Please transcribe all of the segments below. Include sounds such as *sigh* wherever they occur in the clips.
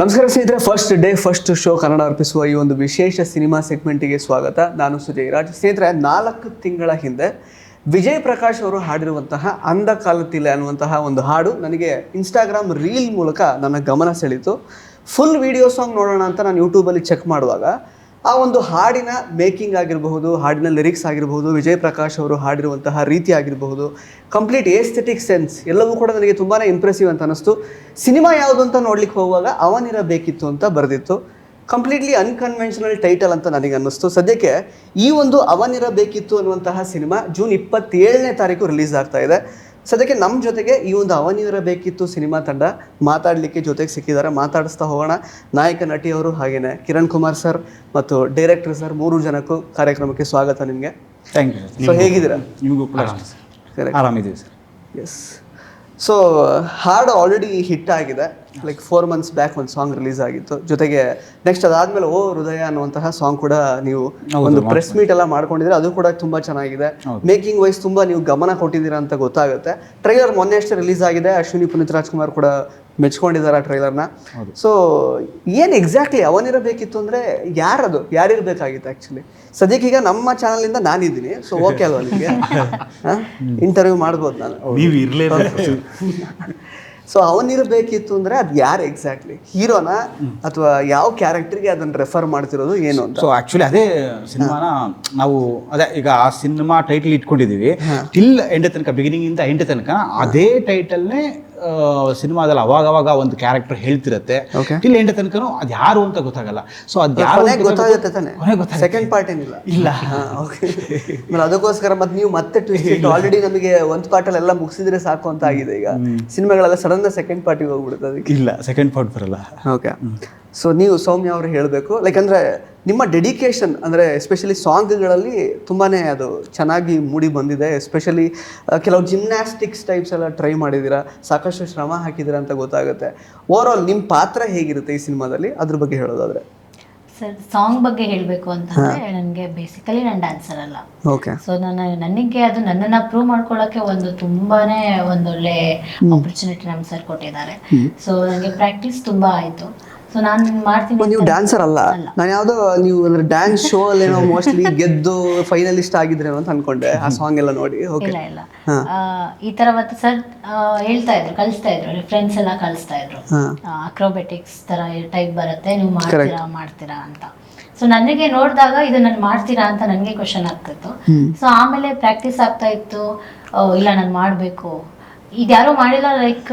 ನಮಸ್ಕಾರ ಸ್ನೇಹಿತರೆ first day first show Kannada ಅರ್ಪಿಸುವ ಈ ಒಂದು ವಿಶೇಷ ಸಿನಿಮಾ ಸೆಗ್ಮೆಂಟಿಗೆ ಸ್ವಾಗತ. ನಾನು ಸುಜಯ್ ರಾಜ್. ಸ್ನೇಹಿತರೆ, ನಾಲ್ಕು ತಿಂಗಳ ಹಿಂದೆ ವಿಜಯ್ ಪ್ರಕಾಶ್ ಅವರು ಹಾಡಿರುವಂತಹ ಅಂಧ ಕಾಲತಿಲ್ಲ ಅನ್ನುವಂತಹ ಒಂದು ಹಾಡು ನನಗೆ ಇನ್ಸ್ಟಾಗ್ರಾಮ್ ರೀಲ್ ಮೂಲಕ ನನ್ನ ಗಮನ ಸೆಳೀತು ಫುಲ್ ವಿಡಿಯೋ ಸಾಂಗ್ ನೋಡೋಣ ಅಂತ ನಾನು ಯೂಟ್ಯೂಬಲ್ಲಿ ಚೆಕ್ ಮಾಡುವಾಗ ಆ ಒಂದು ಹಾಡಿನ ಮೇಕಿಂಗ್ ಆಗಿರಬಹುದು, ಹಾಡಿನ ಲಿರಿಕ್ಸ್ ಆಗಿರಬಹುದು ವಿಜಯ್ ಪ್ರಕಾಶ್ ಅವರು ಹಾಡಿರುವಂತಹ ರೀತಿ ಆಗಿರಬಹುದು, ಕಂಪ್ಲೀಟ್ ಏಸ್ಥೆಟಿಕ್ ಸೆನ್ಸ್ ಎಲ್ಲವೂ ಕೂಡ ನನಗೆ ತುಂಬಾ ಇಂಪ್ರೆಸಿವ್ ಅಂತ ಅನಿಸ್ತು ಸಿನಿಮಾ ಯಾವುದು ಅಂತ ನೋಡ್ಲಿಕ್ಕೆ ಹೋಗುವಾಗ ಅವನಿರಬೇಕಿತ್ತು ಅಂತ ಬರೆದಿತ್ತು. ಕಂಪ್ಲೀಟ್ಲಿ ಅನ್ಕನ್ವೆನ್ಷನಲ್ ಟೈಟಲ್ ಅಂತ ನನಗೆ ಅನ್ನಿಸ್ತು. ಸದ್ಯಕ್ಕೆ ಈ ಒಂದು ಅವನಿರಬೇಕಿತ್ತು ಅನ್ನುವಂತಹ ಸಿನಿಮಾ ಜೂನ್ ಇಪ್ಪತ್ತೇಳನೇ ತಾರೀಕು ರಿಲೀಸ್ ಆಗ್ತಾ ಇದೆ. ಸದ್ಯಕ್ಕೆ ನಮ್ಮ ಜೊತೆಗೆ ಈ ಒಂದು ಅವನಿರಬೇಕಿತ್ತು ಸಿನಿಮಾ ತಂಡ. ಮಾತಾಡಲಿಕ್ಕೆ ಜೊತೆಗೆ ಸಿಕ್ಕಿದ್ದಾರೆ. ಮಾತಾಡಿಸ್ತಾ ಹೋಗೋಣ. ನಾಯಕ ನಟಿಯವರು ಹಾಗೆಯೇ ಕಿರಣ್ ಕುಮಾರ್ ಸರ್ ಮತ್ತು ಡೈರೆಕ್ಟರ್ ಸರ್ ಮೂರು ಜನಕ್ಕೂ ಕಾರ್ಯಕ್ರಮಕ್ಕೆ ಸ್ವಾಗತ ನಿಮಗೆ. ಥ್ಯಾಂಕ್ ಯು ಸೊ ಹೇಗಿದ್ದೀರಾ? ನಿಮಗೂ ಕೂಡ. ಆರಾಮಿದ್ದೀವಿ ಸರ್ ಎಸ್ ಸೊ ಹಾಡು ಆಲ್ರೆಡಿ ಹಿಟ್ ಆಗಿದೆ. ಲೈಕ್ ಫೋರ್ ಮಂತ್ಸ್ ಬ್ಯಾಕ್ ಒಂದು ಸಾಂಗ್ ರಿಲೀಸ್ ಆಗಿತ್ತು. ಜೊತೆಗೆ ನೆಕ್ಸ್ಟ್ ಅದಾದ್ಮೇಲೆ ಓ ಹೃದಯ ಅನ್ನುವಂತಹ ಸಾಂಗ್ ಕೂಡ ನೀವು ಒಂದು ಪ್ರೆಸ್ ಮೀಟ್ ಎಲ್ಲ ಮಾಡ್ಕೊಂಡಿದ್ರೆ ಅದು ಕೂಡ ತುಂಬಾ ಚೆನ್ನಾಗಿದೆ. ಮೇಕಿಂಗ್ ವೈಸ್ ತುಂಬಾ ನೀವು ಗಮನ ಕೊಟ್ಟಿದ್ದೀರಾ ಅಂತ ಗೊತ್ತಾಗುತ್ತೆ. ಟ್ರೈಲರ್ ಮೊನ್ನೆ ಅಷ್ಟೇ ರಿಲೀಸ್ ಆಗಿದೆ. ಅಶ್ವಿನಿ ಪುನೀತ್ ರಾಜ್ಕುಮಾರ್ ಕೂಡ ಮೆಚ್ಕೊಂಡಿದ್ದಾರೆ ಆ ಟ್ರೈಲರ್ನ ಸೊ ಏನ್ ಎಕ್ಸಾಕ್ಟ್ಲಿ ಅವನಿರಬೇಕಿತ್ತು ಅಂದ್ರೆ ಯಾರದು? ಯಾರಿರ್ಬೇಕಾಗಿತ್ತು ಆ್ಯಕ್ಚುಲಿ ಸದ್ಯಕ್ಕೆ ಈಗ ನಮ್ಮ ಇಂದ ನಾನಿದ್ದೀನಿ. ಸೊ ಓಕೆ ಅಲ್ವಾ ನಿಮಗೆ? ಇಂಟರ್ವ್ಯೂ *laughs* ಮಾಡ್ಬೋದು ನಾನು. ನೀವು ಇರ್ಲೇಬೇಕು. ಸೊ ಅವನಿರಬೇಕಿತ್ತು ಅಂದರೆ ಅದು ಯಾರು ಎಕ್ಸಾಕ್ಟ್ಲಿ ಹೀರೋನ ಅಥವಾ ಯಾವ ಕ್ಯಾರೆಕ್ಟರ್ಗೆ ಅದನ್ನು ರೆಫರ್ ಮಾಡ್ತಿರೋದು ಏನು ಅಂತ? ಸೊ ಆ್ಯಕ್ಚುಲಿ ಅದೇ ಸಿನಿಮಾನ ನಾವು ಅದೇ ಈಗ ಆ ಸಿನಿಮಾ ಟೈಟಲ್ ಇಟ್ಕೊಂಡಿದ್ದೀವಿ ಟಿಲ್ ಎಂಡ್ ತನಕ ಬಿಗಿನಿಂಗಿಂದ ಎಂಡ್ ತನಕ ಅದೇ ಟೈಟಲ್ನೇ ಸಿನಿಮಾದಲ್ಲಿ ಅವಾಗ ಅವಾಗ ಒಂದು ಕ್ಯಾರೆಕ್ಟರ್ ಹೇಳ್ತಿರತ್ತೆ. ಟಿಲ್ ಎಂಡ್ ತನಕನೂ ಅದು ಯಾರು ಅಂತ ಗೊತ್ತಾಗಲ್ಲ. ಸೊ ಅದು ಯಾರು ಗೊತ್ತಾಗುತ್ತೆ ತಾನೆ. ಸೆಕೆಂಡ್ ಪಾರ್ಟ್ ಏನಿಲ್ಲ. ಇಲ್ಲ. *laughs* ಓಕೆ ಅದಕ್ಕೋಸ್ಕರ ಮತ್ತೆ ನೀವು ಮತ್ತೆ ಟ್ವಿಸ್ಟ್ ಆಲ್ರೆಡಿ ನಮಗೆ ಒಂದು ಪಾರ್ಟಲ್ಲಿ ಎಲ್ಲ ಮುಗಿಸಿದ್ರೆ ಸಾಕು ಅಂತ ಆಗಿದೆ ಈಗ. ಸಿನಿಮಾಗಳೆಲ್ಲ ಸಡನ್ ಸೆಕೆಂಡ್ ಪಾರ್ಟಿಗೆ ಹೋಗ್ಬಿಡುತ್ತೆ ಅದಕ್ಕೆ. ಇಲ್ಲ ಸೆಕೆಂಡ್ ಪಾರ್ಟ್ ಬರಲ್ಲ. ಓಕೆ ಸೊ ನೀವು ಸೌಮ್ಯ ಅವರು ಹೇಳಬೇಕು. ಲೈಕ್ ಅಂದರೆ ನಿಮ್ಮ ಡೆಡಿಕೇಶನ್ ಅಂದರೆ ಎಸ್ಪೆಷಲಿ ಸಾಂಗ್ಗಳಲ್ಲಿ ತುಂಬಾ ಅದು ಚೆನ್ನಾಗಿ ಮೂಡಿ ಬಂದಿದೆ. ಎಸ್ಪೆಷಲಿ ಕೆಲವು ಜಿಮ್ನಾಸ್ಟಿಕ್ಸ್ ಟೈಪ್ಸ್ ಎಲ್ಲ ಟ್ರೈ ಮಾಡಿದ್ದೀರಾ ಸಾಕಷ್ಟು ಶ್ರಮ ಹಾಕಿದ್ದೀರಾ ಅಂತ ಗೊತ್ತಾಗುತ್ತೆ. ಓವರ್ ಆಲ್ ನಿಮ್ಮ ಪಾತ್ರ ಹೇಗಿರುತ್ತೆ ಈ ಸಿನಿಮಾದಲ್ಲಿ? ಅದ್ರ ಬಗ್ಗೆ ಹೇಳೋದಾದ್ರೆ. ಸರ್ ಸಾಂಗ್ ಬಗ್ಗೆ ಹೇಳಬೇಕು ಅಂತಂದ್ರೆ ನನಗೆ ಬೇಸಿಕಲಿ ನಾನು ಡ್ಯಾನ್ಸರ್ ಅಲ್ಲ. ಓಕೆ ಸೊ ನಾನು ನನಗೆ ಅದು ನನ್ನನ್ನ ಪ್ರೂವ್ ಮಾಡ್ಕೊಳ್ಳೋಕೆ ಒಂದು ತುಂಬಾನೇ ಒಂದೊಳ್ಳೆ ಆಪರ್ಚುನಿಟಿ ನಮ್ಮ ಸರ್ ಕೊಟ್ಟಿದ್ದಾರೆ. ಸೊ ನನಗೆ ಪ್ರಾಕ್ಟೀಸ್ ತುಂಬಾ ಆಯ್ತು. ಸೊ ನಾನು ಮಾಡ್ತೀನಿ ನೀವು ಡ್ಯಾನ್ಸರ್ ಅಲ್ಲ? ನಾನು ಯಾವುದೋ ನೀವು ಅಂದ್ರೆ ಡ್ಯಾನ್ಸ್ ಶೋ ಅಲ್ಲಿ ಏನೋ ಮೋಸ್ಟ್ಲಿ ಗೆದ್ದು ಫೈನಲಿಸ್ಟ್ ಆಗಿದ್ರೆ ಅಂತ ಅನ್ಕೊಂಡೆ. ಆ ಸಾಂಗ್ ಎಲ್ಲ ನೋಡಿ. ಓಕೆ ಇಲ್ಲ ಇಲ್ಲ. ಆ, ಈ ತರ ಮತ್ತೆ ಸರ್ ಹೇಳ್ತಾ ಇದ್ರು ಕಲಿಸ್ತಾ ಇದ್ರು ಫ್ರೆಂಡ್ಸ್ ಎಲ್ಲ ಕಲಿಸ್ತಾ ಇದ್ರು. ಅಕ್ರೋಬೆಟಿಕ್ಸ್ ತರ ಟೈಪ್ ಬರುತ್ತೆ ನೀವು ಮಾಡ್ತೀರಾ ಮಾಡ್ತೀರಾ ಅಂತ. ಸೊ ನನಗೆ ನೋಡಿದಾಗ ಇದು ನಾನು ಮಾಡ್ತೀರಾ ಅಂತ ನನಗೆ ಕ್ವಶನ್ ಆಗ್ತಿತ್ತು. ಸೊ ಆಮೇಲೆ ಪ್ರಾಕ್ಟೀಸ್ ಆಗ್ತಾ ಇತ್ತು. ಇಲ್ಲ ನಾನು ಮಾಡಬೇಕು. ಇದ್ಯಾರೋ ಮಾಡಿಲ್ಲ ಲೈಕ್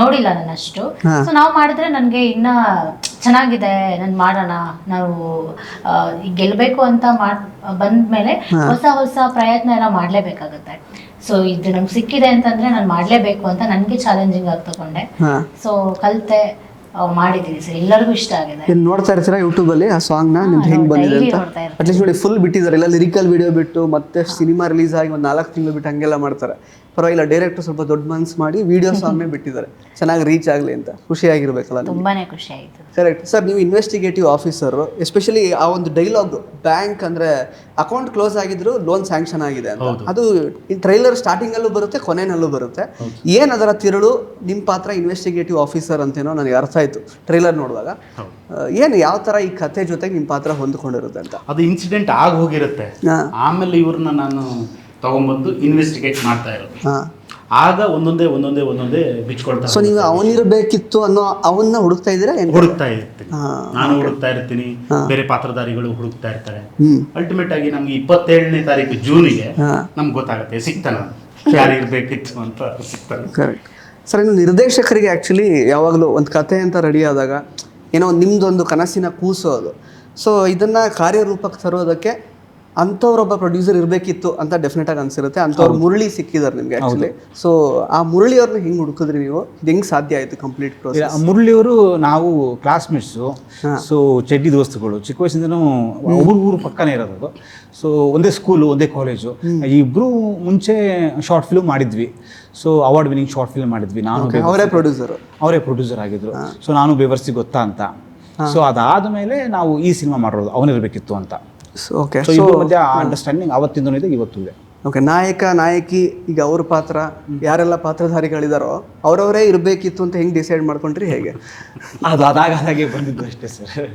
ನೋಡಿಲ್ಲ ನಾನು ಅಷ್ಟು ಸೊ ನಾವು ಮಾಡಿದ್ರೆ ನನಗೆ ಇನ್ನ ಚೆನ್ನಾಗಿದೆ ನಾನು ಮಾಡೋಣ ನಾವು ಗೆಲ್ಲಬೇಕು ಅಂತ ಮಾಡ್ ಬಂದ್ಮೇಲೆ ಹೊಸ ಹೊಸ ಪ್ರಯತ್ನ ಎಲ್ಲ ಮಾಡ್ಲೇಬೇಕಾಗತ್ತೆ. ಸೊ ಇದು ನಮ್ಗೆ ಸಿಕ್ಕಿದೆ ಅಂತಂದ್ರೆ ನಾನು ಮಾಡ್ಲೇಬೇಕು ಅಂತ ನನಗೆ ಚಾಲೆಂಜಿಂಗ್ ಆಗಿ ತಗೊಂಡೆ. ಸೊ ಕಲಿತೆ ಮಾಡಿದೀವಿ ಸರ್ ಎಲ್ಲರಿಗೂ ಇಷ್ಟ ಆಗಿದೆ. ನೋಡ್ತಾ ಇರ್ತೀರಾ ಯೂಟ್ಯೂಬ್ ಅಲ್ಲಿ ಆ ಸಾಂಗ್ನ? ನಿಮ್ದು ಹೆಂಗ್ ಬಂದಿದೆ ಅಂತ? ಅಟ್ಲೀಸ್ಟ್ ನೋಡಿ ಫುಲ್ ಬಿಟ್ಟಿದ್ದಾರೆ. ಲಿರಿಕಲ್ ವಿಡಿಯೋ ಬಿಟ್ಟು ಮತ್ತೆ ಸಿನಿಮಾ ರಿಲೀಸ್ ಆಗಿ ಒಂದು ನಾಲ್ಕು ತಿಂಗಳು ಬಿಟ್ಟು ಹಂಗೆಲ್ಲ ಮಾಡ್ತಾರೆ. ಪರವಾಗಿಲ್ಲ ಡೈರೆಕ್ಟರ್ ಸ್ವಲ್ಪ ದೊಡ್ಡ ಮನ್ಸ್ ಮಾಡಿ ವಿಡಿಯೋ ಸಾಂಗ್ನೇ ಬಿಟ್ಟಿದ್ದಾರೆ. ಚೆನ್ನಾಗಿ ರೀಚ್ ಆಗಲಿ ಅಂತ. ಖುಷಿಯಾಗಿರ್ಬೇಕಲ್ಲ ತುಂಬಾನೇ ಖುಷಿ ಆಯ್ತು. ಕರೆಕ್ಟ್ ಸರ್ ನೀವು ಇನ್ವೆಸ್ಟಿಗೇಟಿವ್ ಆಫೀಸರ್ ಎಸ್ಪೆಷಲಿ ಆ ಒಂದು ಡೈಲಾಗ್ ಬ್ಯಾಂಕ್ ಅಂದ್ರೆ ಅಕೌಂಟ್ ಕ್ಲೋಸ್ ಆಗಿದ್ರು ಲೋನ್ ಸ್ಯಾಂಕ್ಷನ್ ಆಗಿದೆ ಅಂತ. ಅದು ಟ್ರೈಲರ್ ಸ್ಟಾರ್ಟಿಂಗ್ ಅಲ್ಲೂ ಬರುತ್ತೆ ಕೊನೆಯಲ್ಲೂ ಬರುತ್ತೆ. ಏನ್ ಅದರ ತಿರುಳು? ನಿಮ್ಮ ಪಾತ್ರ ಇನ್ವೆಸ್ಟಿಗೇಟಿವ್ ಆಫೀಸರ್ ಅಂತೇನೋ ನನಗೆ ಅರ್ಥ ಆಯ್ತು. ಟ್ರೈಲರ್ ನೋಡುವಾಗ. ಏನು ಯಾವ ತರ ಈ ಕತೆ ಜೊತೆಗೆ ನಿಮ್ಮ ಪಾತ್ರ ಹೊಂದ್ಕೊಂಡಿರುತ್ತೆ ಅಂತ? ಅದು ಇನ್ಸಿಡೆಂಟ್ ಆಗಿ ಹೋಗಿರುತ್ತೆ. ಆಮೇಲೆ ಇವ್ರನ್ನ ನಾನು ತಗೊಂಡ್ಬಂದು ಇನ್ವೆಸ್ಟಿಗೇಟ್ ಮಾಡ್ತಾ ಇರೋದು. ಆಗ ಒಂದೊಂದೇ ಒಂದೊಂದೇ ಒಂದೊಂದೇ ಬಿಚ್ಕೊಳ್ತಾ ಸೊ ನೀವು ಅವನಿರಬೇಕಿತ್ತು ಅನ್ನೋ ಅವನ್ನ ಹುಡುಕ್ತಾ ಇದ್ದೀರಾ ಏನ್? ಹುಡುಕ್ತಾ ಇರ್ತೀನಿ. ನಾನು ಹುಡುಕ್ತಾ ಇರ್ತೀನಿ. ಬೇರೆ ಪಾತ್ರಧಾರಿಗಳು ಹುಡುಕ್ತಾ ಇರ್ತಾರೆ. ಅಲ್ಟಿಮೇಟ್ ಆಗಿ ನಮ್ಗೆ ಇಪ್ಪತ್ತೇಳನೇ ತಾರೀಕು ಜೂನಿಗೆ. ನಮ್ಗೆ ಗೊತ್ತಾಗುತ್ತೆ ಸಿಗ್ತಾನ? ಯಾರು ಇರಬೇಕಿತ್ತು ಅಂತ ಸಿಗ್ತಾನೆ? ಕರೆಕ್ಟ್ ಸರ್ ಇನ್ನು ನಿರ್ದೇಶಕರಿಗೆ ಆ್ಯಕ್ಚುಲಿ ಯಾವಾಗಲೂ ಒಂದು ಕತೆ ಅಂತ ರೆಡಿ ಆದಾಗ ಏನೋ ನಿಮ್ಮದೊಂದು ಕನಸಿನ ಕೂಸು ಅದು. ಸೊ ಇದನ್ನು ಕಾರ್ಯರೂಪಕ್ಕೆ ತರೋದಕ್ಕೆ ಅಂಥವ್ರೊಬ್ಬ ಪ್ರೊಡ್ಯೂಸರ್ ಇರಬೇಕಿತ್ತು ಅಂತ ಡೆಫಿನೆಟ್ ಆಗಿ ಅನ್ಸಿರುತ್ತೆ. ಅಂಥವ್ರು ಮುರಳಿ ಸಿಕ್ಕಿದ್ದಾರೆ ನಿಮ್ಗೆ ಆ್ಯಕ್ಚುಲಿ ಸೊ ಆ ಮುರಳಿ ಅವ್ರನ್ನ ಹೆಂಗೆ ಹುಡುಕಿದ್ರಿ ನೀವು? ಹೆಂಗೆ ಸಾಧ್ಯ ಆಯಿತು ಕಂಪ್ಲೀಟ್ ಪ್ರೋಸೆಸ್ ಮುರಳಿಯವರು ನಾವು ಕ್ಲಾಸ್ಮೇಟ್ಸು ಸೊ ಚಡ್ಡಿ ದೋಸ್ತುಗಳು. ಚಿಕ್ಕ ವಯಸ್ಸಿಂದನೂ ಊರು ಊರು ಪಕ್ಕನೇ ಇರೋದು ಸೊ ಒಂದೇ ಸ್ಕೂಲು ಒಂದೇ ಕಾಲೇಜು ಇಬ್ಬರು ಮುಂಚೆ ಶಾರ್ಟ್ ಫಿಲ್ಮ್ ಮಾಡಿದ್ವಿ. So award winning short film ಮಾಡಿದ್ವಿ. ನಾನು ಅವರೇ ಪ್ರೊಡ್ಯೂಸರ್ ಅವರೇ ಪ್ರೊಡ್ಯೂಸರ್ ಆಗಿದ್ರು. ಸೊ ನಾನು ಬೇವರ್ಸಿ ಗೊತ್ತಾ ಅಂತ. ಸೊ ಅದಾದ ಮೇಲೆ ನಾವು ಈ ಸಿನಿಮಾ ಮಾಡಿರೋದು ಅವನಿರಬೇಕಿತ್ತು ಅಂತ. ಓಕೆ ಸೊ ಇಬ್ಬರ ಮಧ್ಯೆ ಅಂಡರ್ಸ್ಟ್ಯಾಂಡಿಂಗ್ ಅವತ್ತಿಂದನೂ ಇದೆ ಇವತ್ತು ಇದೆ. ಓಕೆ ನಾಯಕ ನಾಯಕಿ ಈಗ ಅವ್ರ ಪಾತ್ರ ಯಾರೆಲ್ಲ ಪಾತ್ರಧಾರಿಗಳಿದಾರೋ ಅವರವರೇ ಇರಬೇಕಿತ್ತು ಅಂತ ಹೆಂಗೆ ಡಿಸೈಡ್ ಮಾಡ್ಕೊಂಡ್ರಿ ಹೇಗೆ? ಅದು ಅದಾಗ ಅದಾಗೆ ಬಂದಿದ್ದು ಅಷ್ಟೇ ಸರ್.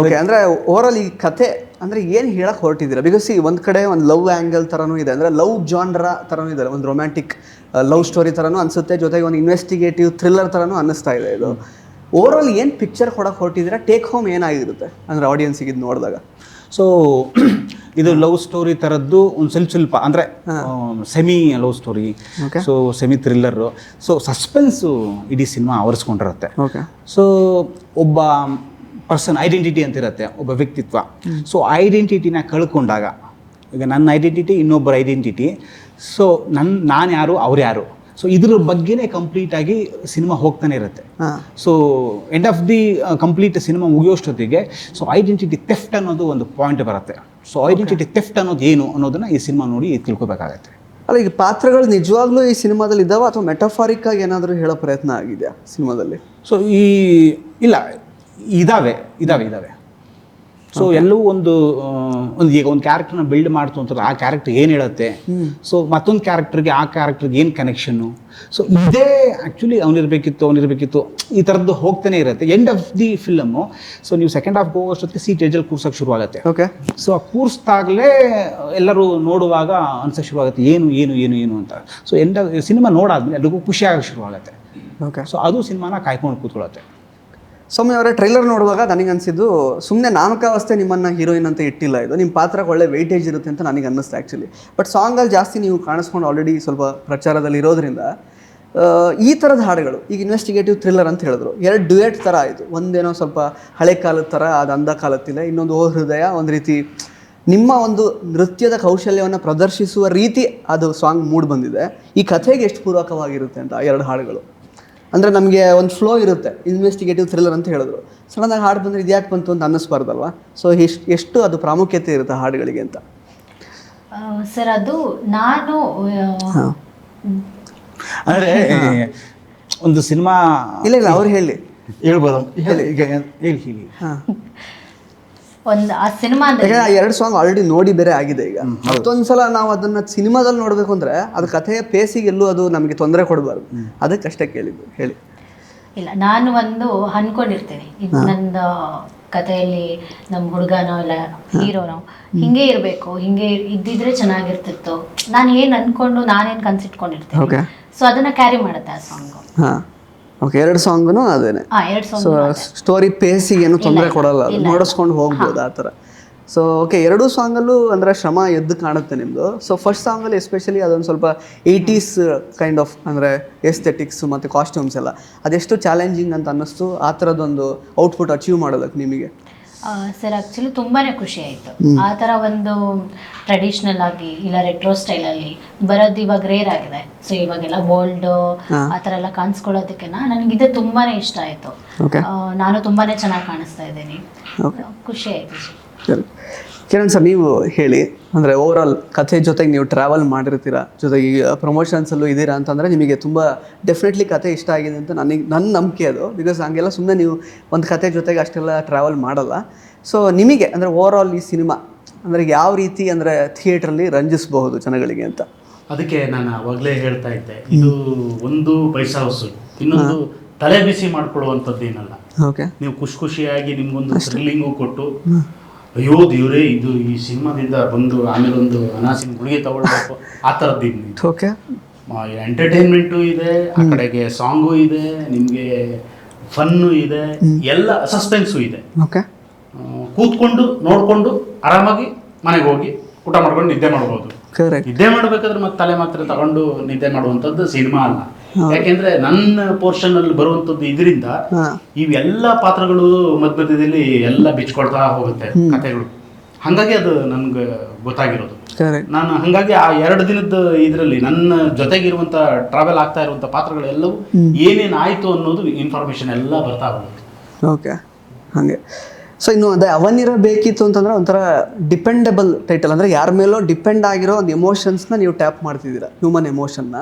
ಓಕೆ ಅಂದರೆ ಓವರಾಲ್ ಈ ಕತೆ ಅಂದರೆ ಏನು ಹೇಳಕ್ಕೆ ಹೊರಟಿದ್ದೀರಾ? ಬಿಕಾಸ್ ಈ ಒಂದು ಕಡೆ ಒಂದು ಲವ್ ಆ್ಯಂಗಲ್ ಥರನೂ ಇದೆ ಅಂದರೆ ಲವ್ ಜಾನ್ರ ಥರನೂ ಇದೆ ಒಂದು ರೊಮ್ಯಾಂಟಿಕ್ ಲವ್ ಸ್ಟೋರಿ ಥರನೂ ಅನಿಸುತ್ತೆ ಜೊತೆಗೆ ಒಂದು ಇನ್ವೆಸ್ಟಿಗೇಟಿವ್ ಥ್ರಿಲ್ಲರ್ ಥರನೂ ಅನ್ನಿಸ್ತಾ ಇದೆ ಇದು. ಓವರಾಲ್ ಏನು ಪಿಕ್ಚರ್ ಕೊಡಕ್ಕೆ ಹೊರಟಿದ್ರೆ ಟೇಕ್ ಹೋಮ್ ಏನಾಗಿರುತ್ತೆ ಅಂದರೆ ಆಡಿಯನ್ಸಿಗೆ *clears throat* ಇದು ನೋಡಿದಾಗ? ಸೊ ಇದು ಲವ್ ಸ್ಟೋರಿ ಥರದ್ದು ಒಂದು ಸ್ವಲ್ಪ ಸ್ವಲ್ಪ ಅಂದರೆ semi love story. So semi thriller so suspense ಇಡೀ ಸಿನಿಮಾ ಆವರಿಸ್ಕೊಂಡಿರುತ್ತೆ. ಓಕೆ ಸೊ ಒಬ್ಬ ಪರ್ಸನ್ ಐಡೆಂಟಿಟಿ ಅಂತ ಇರುತ್ತೆ ಒಬ್ಬ ವ್ಯಕ್ತಿತ್ವ. ಸೊ ಐಡೆಂಟಿಟಿನ ಕಳ್ಕೊಂಡಾಗ ಈಗ ನನ್ನ ಐಡೆಂಟಿಟಿ ಇನ್ನೊಬ್ಬರ ಐಡೆಂಟಿಟಿ ಸೊ ನನ್ನ ನಾನು ಯಾರು ಅವ್ರು ಯಾರು? ಸೊ ಇದ್ರ ಬಗ್ಗೆನೇ ಕಂಪ್ಲೀಟಾಗಿ ಸಿನಿಮಾ ಹೋಗ್ತಾನೆ ಇರುತ್ತೆ. So end of the complete cinema ಮುಗಿಯೋಷ್ಟೊತ್ತಿಗೆ so identity theft ಅನ್ನೋದು ಒಂದು ಪಾಯಿಂಟ್ ಬರುತ್ತೆ. ಸೊ ಐಡೆಂಟಿಟಿ ತೆಫ್ಟ್ ಅನ್ನೋದು ಏನು ಅನ್ನೋದನ್ನ ಈ ಸಿನಿಮಾ ನೋಡಿ ತಿಳ್ಕೊಬೇಕಾಗತ್ತೆ. ಅಲ್ಲ ಈಗ ಪಾತ್ರಗಳು ನಿಜವಾಗ್ಲೂ ಈ ಸಿನಿಮಾದಲ್ಲಿ ಇದ್ದಾವ ಅಥವಾ ಮೆಟಫಾರಿಕ್ ಆಗಿ ಏನಾದರೂ ಹೇಳೋ ಪ್ರಯತ್ನ ಆಗಿದೆಯಾ ಸಿನಿಮಾದಲ್ಲಿ ಸೊ ಈ ಇಲ್ಲ ಇದಾವೆ ಇದಾವೆ ಇದಾವೆ. ಸೊ ಎಲ್ಲವೂ ಒಂದು ಒಂದು ಈಗ ಒಂದು ಕ್ಯಾರೆಕ್ಟರ್ನ ಬಿಲ್ಡ್ ಮಾಡ್ತು ಅಂತಂದ್ರೆ ಆ ಕ್ಯಾರೆಕ್ಟರ್ ಏನು ಹೇಳುತ್ತೆ? ಸೊ ಮತ್ತೊಂದು ಕ್ಯಾರೆಕ್ಟರ್ಗೆ ಆ ಕ್ಯಾರೆಕ್ಟರ್ಗೆ ಏನು ಕನೆಕ್ಷನ್ನು ಸೊ ಇದೇ ಆ್ಯಕ್ಚುಲಿ ಅವನಿರಬೇಕಿತ್ತು ಅವನಿರಬೇಕಿತ್ತು ಈ ಥರದ್ದು ಹೋಗ್ತಾನೆ ಇರುತ್ತೆ. End of the film so ನೀವು ಸೆಕೆಂಡ್ ಹಾಫ್ ಹೋಗೋಷ್ಟೊತ್ತಿಗೆ ಸೀಟ್ ಏಜಲ್ಲಿ ಕೂರ್ಸೋಕೆ ಶುರುವಾಗುತ್ತೆ. ಓಕೆ ಸೊ ಆ ಕೂರಿಸ್ದಾಗಲೇ ಎಲ್ಲರೂ ನೋಡುವಾಗ ಅನ್ಸೋಕೆ ಶುರುವಾಗುತ್ತೆ. ಏನು ಏನು ಏನು ಏನು ಅಂತ. ಸೊ ಎಂಡ್ ಸಿನಿಮಾ ನೋಡಾದ್ಮೇಲೆ ಎಲ್ರಿಗೂ ಖುಷಿ ಶುರು ಶುರುವಾಗುತ್ತೆ. ಓಕೆ ಸೊ ಅದು ಸಿನಿಮಾನ ಕಾಯ್ಕೊಂಡು ಕೂತ್ಕೊಳ್ಳುತ್ತೆ ಸೌಮ್ಯ ಅವರೇ ಟ್ರೈಲರ್ ನೋಡುವಾಗ ನನಗೆ ಅನಿಸಿದ್ದು ಸುಮ್ಮನೆ ನಾಮಕಾವಸ್ಥೆ ನಿಮ್ಮನ್ನು ಹೀರೋಯಿನ್ ಅಂತ ಇಟ್ಟಿಲ್ಲ ಇದು. ನಿಮ್ಮ ಪಾತ್ರಕ್ಕೆ ಒಳ್ಳೆ ವೆಯ್ಟೇಜ್ ಇರುತ್ತೆ ಅಂತ ನನಗೆ ಅನ್ನಿಸ್ತು ಆ್ಯಕ್ಚುಲಿ ಬಟ್ ಸಾಂಗಲ್ಲಿ ಜಾಸ್ತಿ ನೀವು ಕಾಣಿಸ್ಕೊಂಡು ಆಲ್ರೆಡಿ ಸ್ವಲ್ಪ ಪ್ರಚಾರದಲ್ಲಿ ಇರೋದ್ರಿಂದ ಈ ಥರದ ಹಾಡುಗಳು, ಈಗ ಇನ್ವೆಸ್ಟಿಗೇಟಿವ್ ಥ್ರಿಲ್ಲರ್ ಅಂತ ಹೇಳಿದ್ರು. ಎರಡು ಡ್ಯುಯೆಟ್ ಥರ ಆಯಿತು. ಒಂದೇನೋ ಸ್ವಲ್ಪ ಹಳೆ ಕಾಲದ ಥರ ಅದು ಅಂದ ಕಾಲತ್ತಿಲ್ಲ ಇನ್ನೊಂದು ಓ ಹೃದಯ, ಒಂದು ರೀತಿ ನಿಮ್ಮ ಒಂದು ನೃತ್ಯದ ಕೌಶಲ್ಯವನ್ನು ಪ್ರದರ್ಶಿಸುವ ರೀತಿ ಅದು ಸಾಂಗ್ ಮೂಡ್ ಬಂದಿದೆ. ಈ ಕಥೆಗೆ ಎಷ್ಟು ಪೂರಕವಾಗಿರುತ್ತೆ ಅಂತ ಎರಡು ಹಾಡುಗಳು. ಅಂದರೆ ನಮಗೆ ಒಂದು ಫ್ಲೋ ಇರುತ್ತೆ ಇನ್ವೆಸ್ಟಿಗೇಟಿವ್ ಥ್ರಿಲ್ಲರ್ ಅಂತ ಹೇಳಿದ್ರು. ಸಡನ್ನಾಗಿ ಹಾಡು ಬಂದರೆ ಇದು ಯಾಕೆ ಬಂತು ಅಂತ ಅನ್ನಿಸ್ಬಾರ್ದಲ್ವ? ಸೊ ಎಷ್ಟು ಎಷ್ಟು ಅದು ಪ್ರಾಮುಖ್ಯತೆ ಇರುತ್ತೆ ಹಾಡುಗಳಿಗೆ ಅಂತ? ಸರ್ ಅದು ನಾನು ಅಂದರೆ ಒಂದು ಸಿನಿಮಾ ಇಲ್ಲ ಇಲ್ಲ ಅವ್ರು ಹೇಳಿ. ಹೇಳ್ಬೋದು? ಹೇಳಿ. ಈಗ ಹೇಳಿ ಹೇಳಿ. ಹಾಂ. ಒಂದು ಆ ಸಿನಿಮಾ ಯಾಕಂದ್ರೆ ಆ ಎರಡು ಸಾಂಗ್ ಆಲ್ರೆಡಿ ನೋಡಿ ಬೇರೆ ಆಗಿದೆ ಈಗ. ಮತ್ತೊಂದ್ಸಲ ನಾವು ಅದನ್ನ ಸಿನಿಮಾದಲ್ಲಿ ನೋಡಬೇಕು ಅಂದ್ರೆ ಅದು ಕಥೆಯ ಪೇಸಿಗೆ ಎಲ್ಲೂ ಅದು ನಮಗೆ ತೊಂದರೆ ಕೊಡಬಾರ್ದು. ಅದಕ್ಕಷ್ಟೇ ಕೇಳಿದ್ದು. ಹೇಳಿ. ಇಲ್ಲ ನಾನು ಒಂದು ಅನ್ಕೊಂಡಿರ್ತೀನಿ. ಇದು ನಂದು ಕಥೆಯಲ್ಲಿ ನಮ್ಮ ಹುಡುಗನೋ ಇಲ್ಲ ಹೀರೋನೋ ಹಿಂಗೆ ಇರಬೇಕು ಹಿಂಗೆ ಇದ್ದಿದ್ರೆ ಚೆನ್ನಾಗಿರ್ತಿತ್ತು. ನಾನು ಏನು ಅನ್ಕೊಂಡು ನಾನೇನ್ ಕನ್ಸಿಟ್ಕೊಂಡಿರ್ತೇನೆ. ಸೊ ಅದನ್ನ ಕ್ಯಾರಿ ಮಾಡುತ್ತೆ ಆ ಸಾಂಗು ಓಕೆ ಎರಡು ಸಾಂಗ್ನು ಅದೇನೆ. ಸೊ ಸ್ಟೋರಿ ಪೇಸಿಗೆ ಏನು ತೊಂದರೆ ಕೊಡಲ್ಲ ನೋಡಿಸ್ಕೊಂಡು ಹೋಗ್ಬೋದು ಆ ಥರ. ಸೊ ಓಕೆ ಎರಡೂ ಸಾಂಗಲ್ಲೂ ಅಂದರೆ ಶ್ರಮ ಎದ್ದು ಕಾಣುತ್ತೆ ನಿಮ್ಮದು ಸೊ ಫಸ್ಟ್ ಸಾಂಗಲ್ಲಿ ಎಸ್ಪೆಷಲಿ ಅದೊಂದು ಸ್ವಲ್ಪ ಏಯ್ಟೀಸ್ ಕೈಂಡ್ ಆಫ್ ಅಂದರೆ ಎಸ್ಥೆಟಿಕ್ಸ್ ಮತ್ತು ಕಾಸ್ಟ್ಯೂಮ್ಸ್ ಎಲ್ಲ. ಅದೆಷ್ಟು ಚಾಲೆಂಜಿಂಗ್ ಅಂತ ಅನ್ನಿಸ್ತು? ಆ ಥರದ್ದೊಂದು ಔಟ್ಪುಟ್ ಅಚೀವ್ ಮಾಡೋದಕ್ಕೆ ನಿಮಗೆ? ಸರ್ ಆಕ್ಚುಲಿ ತುಂಬಾನೇ ಖುಷಿ ಆಯ್ತು. ಆ ತರ ಒಂದು ಟ್ರೆಡಿಷನಲ್ ಆಗಿ ಇಲ್ಲ ರೆಟ್ರೋ ಸ್ಟೈಲ್ ಅಲ್ಲಿ ಬರೋದು ಇವಾಗ ರೇರ್ ಆಗಿದೆ. ಸೊ ಇವಾಗೆಲ್ಲ ಬೋಲ್ಡ್ ಆ ಥರ ಎಲ್ಲ ಕಾಣಿಸ್ಕೊಳ್ಳೋದಕ್ಕೆ ನನಗೆ ಇದು ತುಂಬಾನೇ ಇಷ್ಟ ಆಯ್ತು. ನಾನು ತುಂಬಾನೇ ಚೆನ್ನಾಗಿ ಕಾಣಿಸ್ತಾ ಇದ್ದೀನಿ. ಖುಷಿ ಆಯ್ತು ಕಿರಣ್ ಸರ್ ನೀವು ಹೇಳಿ ಅಂದರೆ ಓವರಾಲ್ ಕಥೆ ಜೊತೆಗೆ ನೀವು ಟ್ರಾವೆಲ್ ಮಾಡಿರ್ತೀರಾ? ಜೊತೆಗೆ ಈಗ ಪ್ರಮೋಷನ್ಸಲ್ಲೂ ಇದ್ದೀರಾ ಅಂತಂದರೆ ನಿಮಗೆ ತುಂಬ ಡೆಫಿನೆಟ್ಲಿ ಕತೆ ಇಷ್ಟ ಆಗಿದೆ ಅಂತ ನನಗೆ ನನ್ನ ನಂಬಿಕೆ ಅದು. ಬಿಕಾಸ್ ಹಂಗೆಲ್ಲ ಸುಮ್ಮನೆ ನೀವು ಒಂದು ಕತೆ ಜೊತೆಗೆ ಅಷ್ಟೆಲ್ಲ ಟ್ರಾವೆಲ್ ಮಾಡಲ್ಲ. ಸೊ ನಿಮಗೆ ಅಂದರೆ ಓವರಾಲ್ ಈ ಸಿನಿಮಾ ಅಂದರೆ ಯಾವ ರೀತಿ ಅಂದರೆ ಥಿಯೇಟ್ರಲ್ಲಿ ರಂಜಿಸಬಹುದು ಜನಗಳಿಗೆ ಅಂತ? ಅದಕ್ಕೆ ನಾನು ಆವಾಗಲೇ ಹೇಳ್ತಾ ಇದ್ದೆ. ಇದು ಒಂದು ಪೈಸಾ ಹೌಸು ಇನ್ನೊಂದು ತಲೆ ಬಿಸಿ ಮಾಡ್ಕೊಳ್ಳುವಂಥದ್ದು ಏನಲ್ಲ. ಓಕೆ ನೀವು ಖುಷಿ ಖುಷಿಯಾಗಿ ನಿಮ್ಗೊಂದು ಥ್ರಿಲ್ಲಿಂಗು ಕೊಟ್ಟು ಅಯ್ಯೋ ದೇವ್ರೇ ಇದು ಈ ಸಿನಿಮಾದಿಂದ ಬಂದು ಆಮೇಲೆ ಒಂದು ಅನಾಸಿನ ಗುಳಿಗೆ ತಗೊಳ್ಬೇಕು. ಆ ಥರದ್ದು ಓಕೆ. ಎಂಟರ್ಟೈನ್ಮೆಂಟು ಇದೆ ಆ ಕಡೆಗೆ ಸಾಂಗು ಇದೆ ನಿಮಗೆ ಫನ್ನು ಇದೆ ಎಲ್ಲ ಸಸ್ಪೆನ್ಸು ಇದೆ. ಓಕೆ. ಕೂತ್ಕೊಂಡು ನೋಡ್ಕೊಂಡು ಆರಾಮಾಗಿ ಮನೆಗೆ ಹೋಗಿ ಊಟ ಮಾಡ್ಕೊಂಡು ನಿದ್ದೆ ಮಾಡ್ಬೋದು. ನಿದ್ದೆ ಮಾಡಬೇಕಾದ್ರೆ ಮತ್ತೆ ತಲೆ ಮಾತ್ರ ತಗೊಂಡು ನಿದ್ದೆ ಮಾಡುವಂಥದ್ದು ಸಿನಿಮಾ ಅಲ್ಲ. ಯಾಕೆಂದ್ರೆ ನನ್ನ ಪೋರ್ಷನ್ ಅಲ್ಲಿ ಬರುವಂತದ್ದು ಇದರಿಂದ ಇವೆಲ್ಲ ಪಾತ್ರಗಳು ಮಧ್ಯ ಮಧ್ಯದಲ್ಲಿ ಎಲ್ಲ ಬಿಚ್ಕೊಳ್ತಾ ಹೋಗುತ್ತೆ ಕಥೆಗಳು. ಹಾಗಾಗಿ ಅದು ನನ್ಗೆ ಗೊತ್ತಾಗಿರೋದು. ನಾನು ಹಂಗಾಗಿ ಆ ಎರಡು ದಿನದ ಇದರಲ್ಲಿ ನನ್ನ ಜೊತೆಗಿರುವಂತ ಟ್ರಾವೆಲ್ ಆಗ್ತಾ ಇರುವಂತ ಪಾತ್ರಗಳೆಲ್ಲವೂ ಏನೇನ್ ಆಯ್ತು ಅನ್ನೋದು ಇನ್ಫಾರ್ಮೇಶನ್ ಎಲ್ಲ ಬರ್ತಾ ಹೋಗುತ್ತೆ. ಓಕೆ. ಹಾಗೆ. ಸೊ ಇನ್ನು ಅದೇ ಅವನಿರಬೇಕಿತ್ತು ಅಂತಂದ್ರೆ ಒಂಥರ ಡಿಪೆಂಡಬಲ್ ಟೈಟಲ್ ಅಂದ್ರೆ ಯಾರ ಮೇಲೋ ಡಿಪೆಂಡ್ ಆಗಿರೋ ಒಂದು ಎಮೋಷನ್ಸ್ನ ನೀವು ಟ್ಯಾಪ್ ಮಾಡ್ತಿದ್ದೀರಾ. ಹ್ಯೂಮನ್ ಎಮೋಷನ್ನ